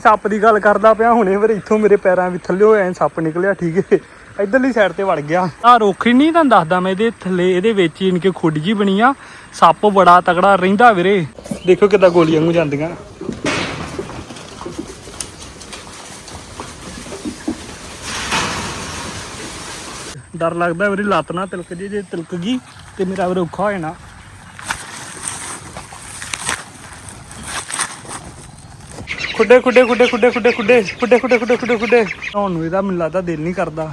ਸੱਪ ਦੀ ਗੱਲ ਕਰਦਾ ਪਿਆ ਹੁਣੇ ਫਿਰ ਇੱਥੋਂ ਮੇਰੇ ਪੈਰਾਂ ਵੀ ਥੱਲੇ ਐ ਸੱਪ ਨਿਕਲਿਆ ਠੀਕ ਹੈ। ਇਧਰਲੀ ਸਾਈਡ ਤੇ ਵੜ ਗਿਆ। ਆ ਰੋਖੀ ਨਹੀਂ ਤੁਹਾਨੂੰ ਦੱਸਦਾ ਮੈਂ ਇਹਦੇ ਥੱਲੇ ਇਹਦੇ ਵਿੱਚ ਹੀ ਇਨਕੇ ਖੁੱਡ ਜੀ ਬਣੀ ਆ। ਸੱਪ ਬੜਾ ਤਕੜਾ ਰਹਿੰਦਾ ਵੀਰੇ। ਦੇਖੋ ਕਿੱਦਾਂ ਗੋਲੀਆਂ ਨੂੰ ਜਾਂਦੀਆਂ। ਡਰ ਲੱਗਦਾ ਵੀਰੇ ਲੱਤ ਨਾ ਤਿਲਕ ਜੇ ਜੇ ਤਿਲਕ ਗਈ ਤੇ ਮੇਰਾ ਵੀਰੇ ਔਖਾ ਹੋ ਜਾਣਾ। ਖੁੱਡੇ ਖੁੱਡੇ ਖੁੱਡੇ ਖੁੱਡੇ ਖੁੱਡੇ ਖੁੱਡੇ ਖੁੱਡੇ ਖੁੱਡੇ ਖੁੱਡੇ ਖੁੱਡੇ ਖੁੱਡੇ ਤੁਹਾਨੂੰ ਇਹਦਾ ਮੈਨੂੰ ਲੱਗਦਾ ਦਿਲ ਨਹੀਂ ਕਰਦਾ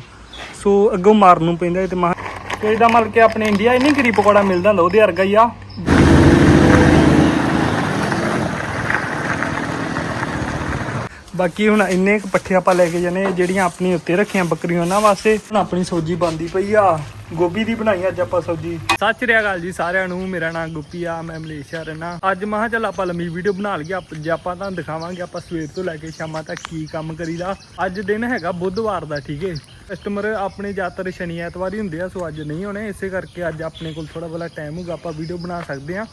ਸੋ ਅੱਗੋਂ ਮਾਰਨ ਨੂੰ ਪੈਂਦਾ ਇਹ ਤੇ ਮਾ ਤੇ ਇਹਦਾ ਮਤਲਬ ਕਿ ਆਪਣੇ ਇੰਡੀਆ ਇਹ ਨਹੀਂ ਗਰੀ ਪਕੌੜਾ ਮਿਲਦਾ ਹੁੰਦਾ ਉਹਦੇ ਵਰਗਾ ਹੀ ਆ ਬਾਕੀ ਹੁਣ ਇੰਨੇ ਕੁ ਪੱਠੇ ਆਪਾਂ ਲੈ ਕੇ ਜਾਣੇ, ਜਿਹੜੀਆਂ ਆਪਣੀ ਉੱਤੇ ਰੱਖੀਆਂ ਬੱਕਰੀਆਂ ਉਹਨਾਂ ਵਾਸਤੇ। ਹੁਣ ਆਪਣੀ ਸਬਜ਼ੀ ਬਣਦੀ ਪਈ ਆ। ਗੋਭੀ ਦੀ ਬਣਾਈ ਅੱਜ ਆਪਾਂ ਸਬਜ਼ੀ। ਸਤਿ ਸ਼੍ਰੀ ਅਕਾਲ ਜੀ ਸਾਰਿਆਂ ਨੂੰ, ਮੇਰਾ ਨਾਮ ਗੁੱਪੀ ਆ, ਮੈਂ ਮਲੇਸ਼ੀਆ ਰਹਿਣਾ ਅੱਜ ਮੈਂ ਚੱਲ ਆਪਾਂ ਲੰਮੀ ਵੀਡੀਓ ਬਣਾ ਲਈਏ, ਆਪ- ਜੇ ਆਪਾਂ ਤੁਹਾਨੂੰ ਦਿਖਾਵਾਂਗੇ ਆਪਾਂ ਸਵੇਰ ਤੋਂ ਲੈ ਕੇ ਸ਼ਾਮਾਂ ਤੱਕ ਕੀ ਕੰਮ ਕਰੀਦਾ। ਅੱਜ ਦਿਨ ਹੈਗਾ ਬੁੱਧਵਾਰ ਦਾ, ਠੀਕ ਹੈ ਕਸਟਮਰ ਆਪਣੇ ਜ਼ਿਆਦਾਤਰ ਸ਼ਨੀ ਐਤਵਾਰ ਹੀ ਹੁੰਦੇ ਆ, ਸੋ ਅੱਜ ਨਹੀਂ ਹੋਣੇ ਇਸੇ ਕਰਕੇ ਅੱਜ ਆਪਣੇ ਕੋਲ ਥੋੜਾ ਬਲਾ ਟਾਈਮ ਹੋਊਗਾ, ਆਪਾਂ ਵੀਡੀਓ ਬਣਾ ਸਕਦੇ ਆ।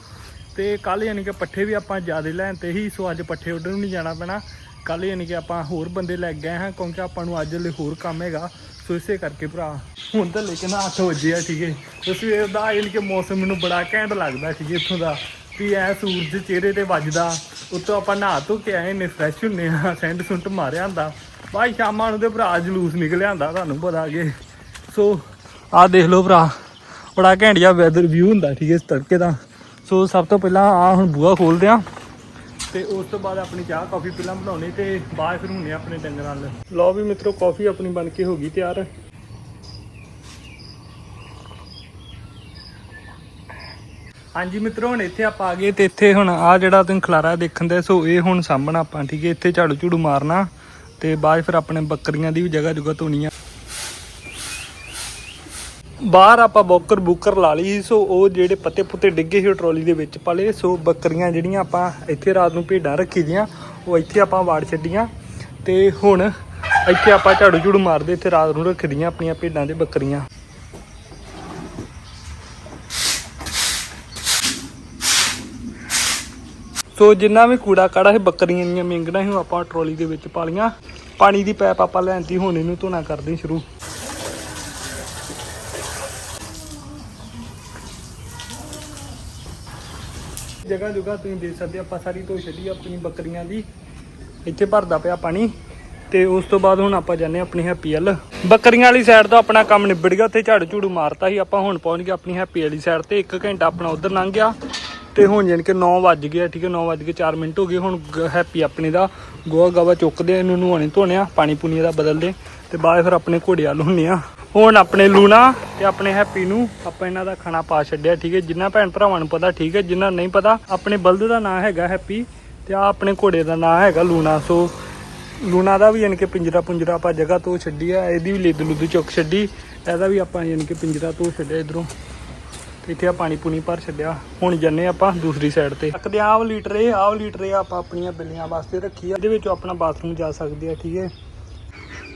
ਤੇ ਕੱਲ ਯਾਨੀ ਕਿ ਪੱਠੇ ਵੀ ਆਪਾਂ ਜ਼ਿਆਦਾ ਲੈਣ ਤੇ ਹੀ, ਸੋ ਅੱਜ ਪੱਠੇ ਉੱਡਣ ਨੂੰ ਨਹੀਂ ਜਾਣਾ ਪੈਣਾ। ਕੱਲ ਯਾਨੀ ਕਿ ਆਪਾਂ ਹੋਰ ਬੰਦੇ ਲੈ ਗਏ ਹਾਂ, ਕਿਉਂਕਿ ਆਪਾਂ ਨੂੰ ਅੱਜ ਲਈ ਹੋਰ ਕੰਮ ਹੈਗਾ। ਸੋ ਇਸੇ ਕਰਕੇ ਭਰਾ, ਹੁਣ ਤਾਂ ਲੇਕਿਨ 8 ਵਜੇ ਆ, ਠੀਕ ਹੈ। ਤੇ ਸਵੇਰ ਦਾ ਯਾਨੀ ਕਿ ਮੌਸਮ ਮੈਨੂੰ ਬੜਾ ਘੈਂਟ ਲੱਗਦਾ, ਠੀਕ ਹੈ, ਇੱਥੋਂ ਦਾ। ਵੀ ਐ ਸੂਰਜ ਚਿਹਰੇ ਤੇ ਵੱਜਦਾ, ਉੱਤੋਂ ਆਪਾਂ ਨਹਾ ਧੋ ਕੇ ਆਏ ਨੇ ਫਰੈਸ਼ ਹੁੰਨੇ ਆ ਸੈਂਟ ਸੁੰਟ ਮਾਰਿਆ ਹੁੰਦਾ। ਬਾਈ ਸ਼ਾਮਾਂ ਨੂੰ ਤੇ ਭਰਾ ਜਲੂਸ ਨਿਕਲਿਆ ਹੁੰਦਾ, ਤੁਹਾਨੂੰ ਪਤਾ ਕਿ। ਸੋ, ਆਹ ਦੇਖ ਲਓ ਭਰਾ, ਬੜਾ ਘੈਂਟ ਜਿਹਾ ਵੈਦਰ ਵਿਊ ਹੁੰਦਾ, ਠੀਕ ਹੈ, ਇਸ ਤੜਕੇ ਦਾ। ਸੋ ਸਭ ਤੋਂ ਪਹਿਲਾਂ ਆ ਹੁਣ ਬੂਹਾ ਖੋਲਦੇ ਆ ਤੇ ਉਸ ਤੋਂ ਬਾਅਦ ਆਪਣੀ ਚਾਹ ਕਾਫੀ ਪਹਿਲਾਂ ਬਣਾਉਣੀ ਤੇ ਬਾਅਦ ਫਿਰ ਹੁੰਨੇ ਆਪਣੇ ਡੰਗਰਾਂ ਨਾਲ ਲਓ ਵੀ ਮਿੱਤਰੋ ਕਾਫੀ ਆਪਣੀ ਬਣ ਕੇ ਹੋ ਗਈ ਤਿਆਰ। ਹਾਂਜੀ ਮਿੱਤਰੋ ਹੁਣ ਇੱਥੇ ਆਪਾਂ ਆ ਗਏ ਤੇ ਇੱਥੇ ਹੁਣ ਆ ਜਿਹੜਾ ਤੁਸੀਂ ਖਲਾਰਾ ਦੇਖਣ ਦੇ ਸੋ ਇਹ ਹੁਣ ਸਾਹਮਣਾ ਆਪਾਂ ਠੀਕ ਹੈ? ਇੱਥੇ ਝਾੜੂ ਝੂੜੂ ਮਾਰਨਾ ਤੇ ਬਾਅਦ ਫਿਰ ਆਪਣੇ ਬੱਕਰੀਆਂ ਦੀ ਵੀ ਜਗ੍ਹਾ ਜੁਗਾ ਧੋਣੀ ਬਾਹਰ ਆਪਾਂ ਬੋਕਰ ਬੁਕਰ ਲਾ ਲਈ ਸੀ, ਸੋ ਉਹ ਜਿਹੜੇ ਪੱਤੇ ਪੁੱਤੇ ਡਿੱਗੇ ਸੀ ਉਹ ਟਰਾਲੀ ਦੇ ਵਿੱਚ ਪਾ ਲਏ। ਸੋ ਬੱਕਰੀਆਂ ਜਿਹੜੀਆਂ ਆਪਾਂ ਇੱਥੇ ਰਾਤ ਨੂੰ ਭੇਡਾਂ ਰੱਖੀ ਦੀਆਂ ਉਹ ਇੱਥੇ ਆਪਾਂ ਵਾੜ ਛੱਡੀਆਂ। ਤੇ ਹੁਣ ਇੱਥੇ ਆਪਾਂ ਝਾੜੂ ਝੂੜੂ ਮਾਰਦੇ ਇੱਥੇ ਰਾਤ ਨੂੰ ਰੱਖਦੀਆਂ ਆਪਣੀਆਂ ਭੇਡਾਂ ਤੇ ਬੱਕਰੀਆਂ। ਸੋ ਜਿੰਨਾ ਵੀ ਕੂੜਾ ਕਾੜਾ ਸੀ ਬੱਕਰੀਆਂ ਦੀਆਂ ਮਿੰਗਣਾ ਸੀ ਉਹ ਆਪਾਂ ਟਰਾਲੀ ਦੇ ਵਿੱਚ ਪਾ ਲਈਆਂ। ਪਾਣੀ ਦੀ ਪੈਪ ਆਪਾਂ ਲੈਣਤੀ ਹੁਣ ਇਹਨੂੰ ਧੋਣਾ ਕਰਦੇ ਸ਼ੁਰੂ। ਜਗ੍ਹਾ ਜਗ੍ਹਾ ਤੁਸੀਂ ਦੇਖ ਸਕਦੇ ਹੋ, ਆਪਾਂ ਸਾਰੀ ਧੋ ਛੱਡੀ ਆਪਣੀ ਬੱਕਰੀਆਂ ਦੀ। ਇੱਥੇ ਭਰਦਾ ਪਿਆ ਪਾਣੀ ਤੇ ਉਸ ਤੋਂ ਬਾਅਦ ਹੁਣ ਆਪਾਂ ਜਾਂਦੇ ਹਾਂ ਆਪਣੀ ਹੈਪੀ ਵੱਲ। ਬੱਕਰੀਆਂ ਵਾਲੀ ਸਾਈਡ ਤੋਂ ਆਪਣਾ ਕੰਮ ਨਿਬੜ ਗਿਆ ਉੱਥੇ ਝਾੜੂ ਝੂੜੂ ਮਾਰਤਾ ਸੀ। ਆਪਾਂ ਹੁਣ ਪਹੁੰਚ ਗਏ ਆਪਣੀ ਹੈਪੀ ਵਾਲੀ ਸਾਈਡ ਤੇ। 1 ਘੰਟਾ ਆਪਣਾ ਉਧਰ ਲੰਘ ਗਿਆ ਤੇ ਹੁਣ ਜਾਣੀ ਕਿ 9 ਵੱਜ ਗਿਆ ਠੀਕ ਹੈ 9 ਵੱਜ ਕੇ 4 ਮਿੰਟ ਹੋ ਗਏ। ਹੁਣ ਗ- ਹੈਪੀ ਆਪਣੇ ਦਾ ਗੋਆ ਗਾਵਾ ਚੁੱਕਦੇ ਇਹਨੂੰ ਨਹਾਉਣੇ ਧੋਣਿਆ ਪਾਣੀ ਪੂਣੀ ਦਾ ਬਦਲਦੇ। ਤੇ ਬਾਅਦ ਫਿਰ ਆਪਣੇ ਘੋੜੇ ਵੱਲ ਹੁੰਨੇ ਆ। ਹੁਣ ਆਪਣੇ ਲੂਣਾ ਤੇ ਆਪਣੇ ਹੈਪੀ ਨੂੰ ਆਪਾਂ ਇਹਨਾਂ ਦਾ ਖਾਣਾ ਪਾ ਛੱਡਿਆ, ਠੀਕ ਹੈ? ਜਿੰਨਾ ਭੈਣ ਭਰਾਵਾਂ ਨੂੰ ਪਤਾ, ਠੀਕ ਹੈ? ਜਿੰਨਾ ਨਹੀਂ ਪਤਾ, ਆਪਣੇ ਬਲਦ ਦਾ ਨਾਂ ਹੈਗਾ ਹੈਪੀ ਤੇ ਆ ਆਪਣੇ ਘੋੜੇ ਦਾ ਨਾਂ ਹੈਗਾ ਲੂਣਾ। ਸੋ ਲੂਣਾ ਦਾ ਵੀ ਯਾਨੀ ਕਿ ਪਿੰਜਰਾ ਪੁੰਜਰਾ ਆਪਾਂ ਜਗ੍ਹਾ ਤੋਂ ਛੱਡੀ ਆ, ਇਹਦੀ ਵੀ ਲਿੱਦ ਲੁੱਦ ਚੁੱਕ ਛੱਡੀ, ਇਹਦਾ ਵੀ ਆਪਾਂ ਯਾਨੀ ਕਿ ਪਿੰਜਰਾ ਤੋਂ ਛੱਡਿਆ ਇਧਰੋਂ। ਤੇ ਇੱਥੇ ਆ ਪਾਣੀ ਪੂਣੀ ਭਰ ਛੱਡਿਆ। ਹੁਣ ਜੰਨੇ ਆਪਾਂ ਦੂਸਰੀ ਸਾਈਡ ਤੇ। ਰੱਖਦੇ ਆ ਆਹ ਲੀਟਰ ਇਹ, ਆਹ ਲੀਟਰ ਇਹ ਆਪਾਂ ਆਪਣੀਆਂ ਬਿੱਲੀਆਂ ਵਾਸਤੇ ਰੱਖੀ ਆ, ਇਹਦੇ ਵਿੱਚ ਆਪਣਾ ਬਾਥਰੂਮ ਜਾ ਸਕਦੇ ਆ, ਠੀਕ ਹੈ?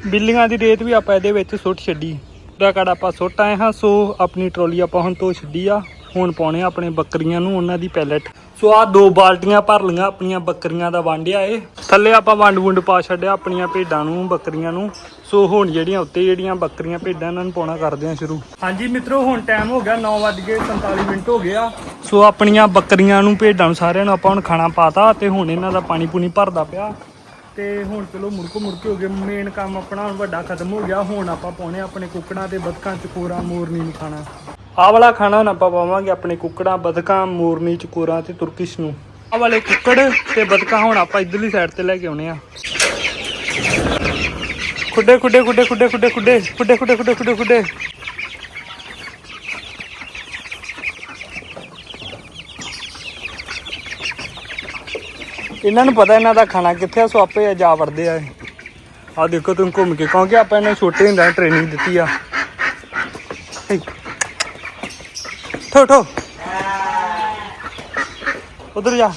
ਬਿੱਲੀਆਂ ਦੀ ਰੇਤ ਵੀ ਆਪਾਂ ਇਹਦੇ ਵਿੱਚ ਸੁੱਟ ਛੱਡੀ। ਪੂਰਾ ਕਾੜਾ ਆਪਾਂ ਸੁੱਟ ਆਏ ਹਾਂ, ਸੋ ਆਪਣੀ ਟਰੋਲੀ ਆਪਾਂ ਹੁਣ ਤੋਂ ਛੱਡੀ ਆ। ਹੁਣ ਪਾਉਣੇ ਆ ਆਪਣੇ ਬੱਕਰੀਆਂ ਨੂੰ, ਉਹਨਾਂ ਦੀ ਪੈਲਟ। ਸੋ ਆ ਦੋ ਬਾਲਟੀਆਂ ਭਰ ਲਈਆਂ, ਆਪਣੀਆਂ ਬੱਕਰੀਆਂ ਦਾ ਵੰਡਿਆ ਏ। ਥੱਲੇ ਆਪਾਂ ਵੰਡ ਵੁੰਡ ਪਾ ਛੱਡਿਆ ਆਪਣੀਆਂ ਭੇਡਾਂ ਨੂੰ, ਬੱਕਰੀਆਂ ਨੂੰ। ਸੋ ਹੁਣ ਜਿਹੜੀਆਂ ਉੱਤੇ ਜਿਹੜੀਆਂ ਬੱਕਰੀਆਂ, ਭੇਡਾਂ ਇਹਨਾਂ ਨੂੰ ਪਾਉਣਾ ਕਰਦੇ ਆ ਸ਼ੁਰੂ। ਹਾਂਜੀ ਮਿੱਤਰੋ, ਹੁਣ ਟਾਈਮ ਹੋ ਗਿਆ 9:47 ਮਿੰਟ ਹੋ ਗਿਆ ਸੋ ਆਪਣੀਆਂ ਬੱਕਰੀਆਂ ਨੂੰ, ਭੇਡਾਂ ਨੂੰ ਸਾਰਿਆਂ ਨੂੰ ਆਪਾਂ ਹੁਣ ਖਾਣਾ ਪਾਤਾ ਤੇ ਹੁਣ ਇਹਨਾਂ ਦਾ ਪਾਣੀ ਪੂਣੀ ਭਰਦਾ ਪਿਆ। ਤੇ ਹੁਣ ਚਲੋ ਮੁੜਕੋ ਮੁੜਕੇ ਹੋ ਗਏ। ਮੇਨ ਕੰਮ ਆਪਣਾ ਵੱਡਾ ਖਤਮ ਹੋ ਗਿਆ। ਹੁਣ ਆਪਾਂ ਪਾਉਣੇ ਆਪਣੇ ਕੁੱਕੜਾਂ ਤੇ ਬਦਕਾਂ ਚਕੋਰਾਂ ਮੋਰਨੀ ਨੂੰ ਖਾਣਾ। ਆਹ ਵਾਲਾ ਖਾਣਾ ਹੁਣ ਆਪਾਂ ਪਾਵਾਂਗੇ ਆਪਣੇ ਕੁੱਕੜਾਂ, ਬਦਕਾਂ, ਮੋਰਨੀ ਚਕੋਰਾਂ ਤੇ ਤੁਰਕਿਸ਼ ਨੂੰ। ਆਹ ਵਾਲੇ ਕੁੱਕੜ ਤੇ ਬਦਕਾਂ ਹੁਣ ਆਪਾਂ ਇਧਰਲੀ ਸਾਈਡ ਤੇ ਲੈ ਕੇ ਆਉਣੇ ਆ। ਖੁੱਡੇ ਖੁੱਡੇ ਖੁੱਡੇ ਖੁੱਡੇ ਖੁੱਡੇ ਖੁੱਡੇ ਖੁੱਡੇ ਖੁੱਡੇ ਖੁੱਡੇ ਖੁੱਡੇ। ਇਹਨਾਂ ਨੂੰ ਪਤਾ ਇਹਨਾਂ ਦਾ ਖਾਣਾ ਕਿੱਥੇ ਆ, ਸੋ ਆਪੇ ਜਾ ਵੜਦੇ ਆ ਆ ਦੇਖੋ ਤੁਸੀਂ ਘੁੰਮ ਕੇ, ਕਿਉਂਕਿ ਆਪਾਂ ਇਹਨਾਂ ਛੋਟੇ ਹੁੰਦਿਆਂ ਟ੍ਰੇਨਿੰਗ ਦਿੱਤੀ ਆ। ਠੋ ਠੋ। ਉਧਰ ਜਾ।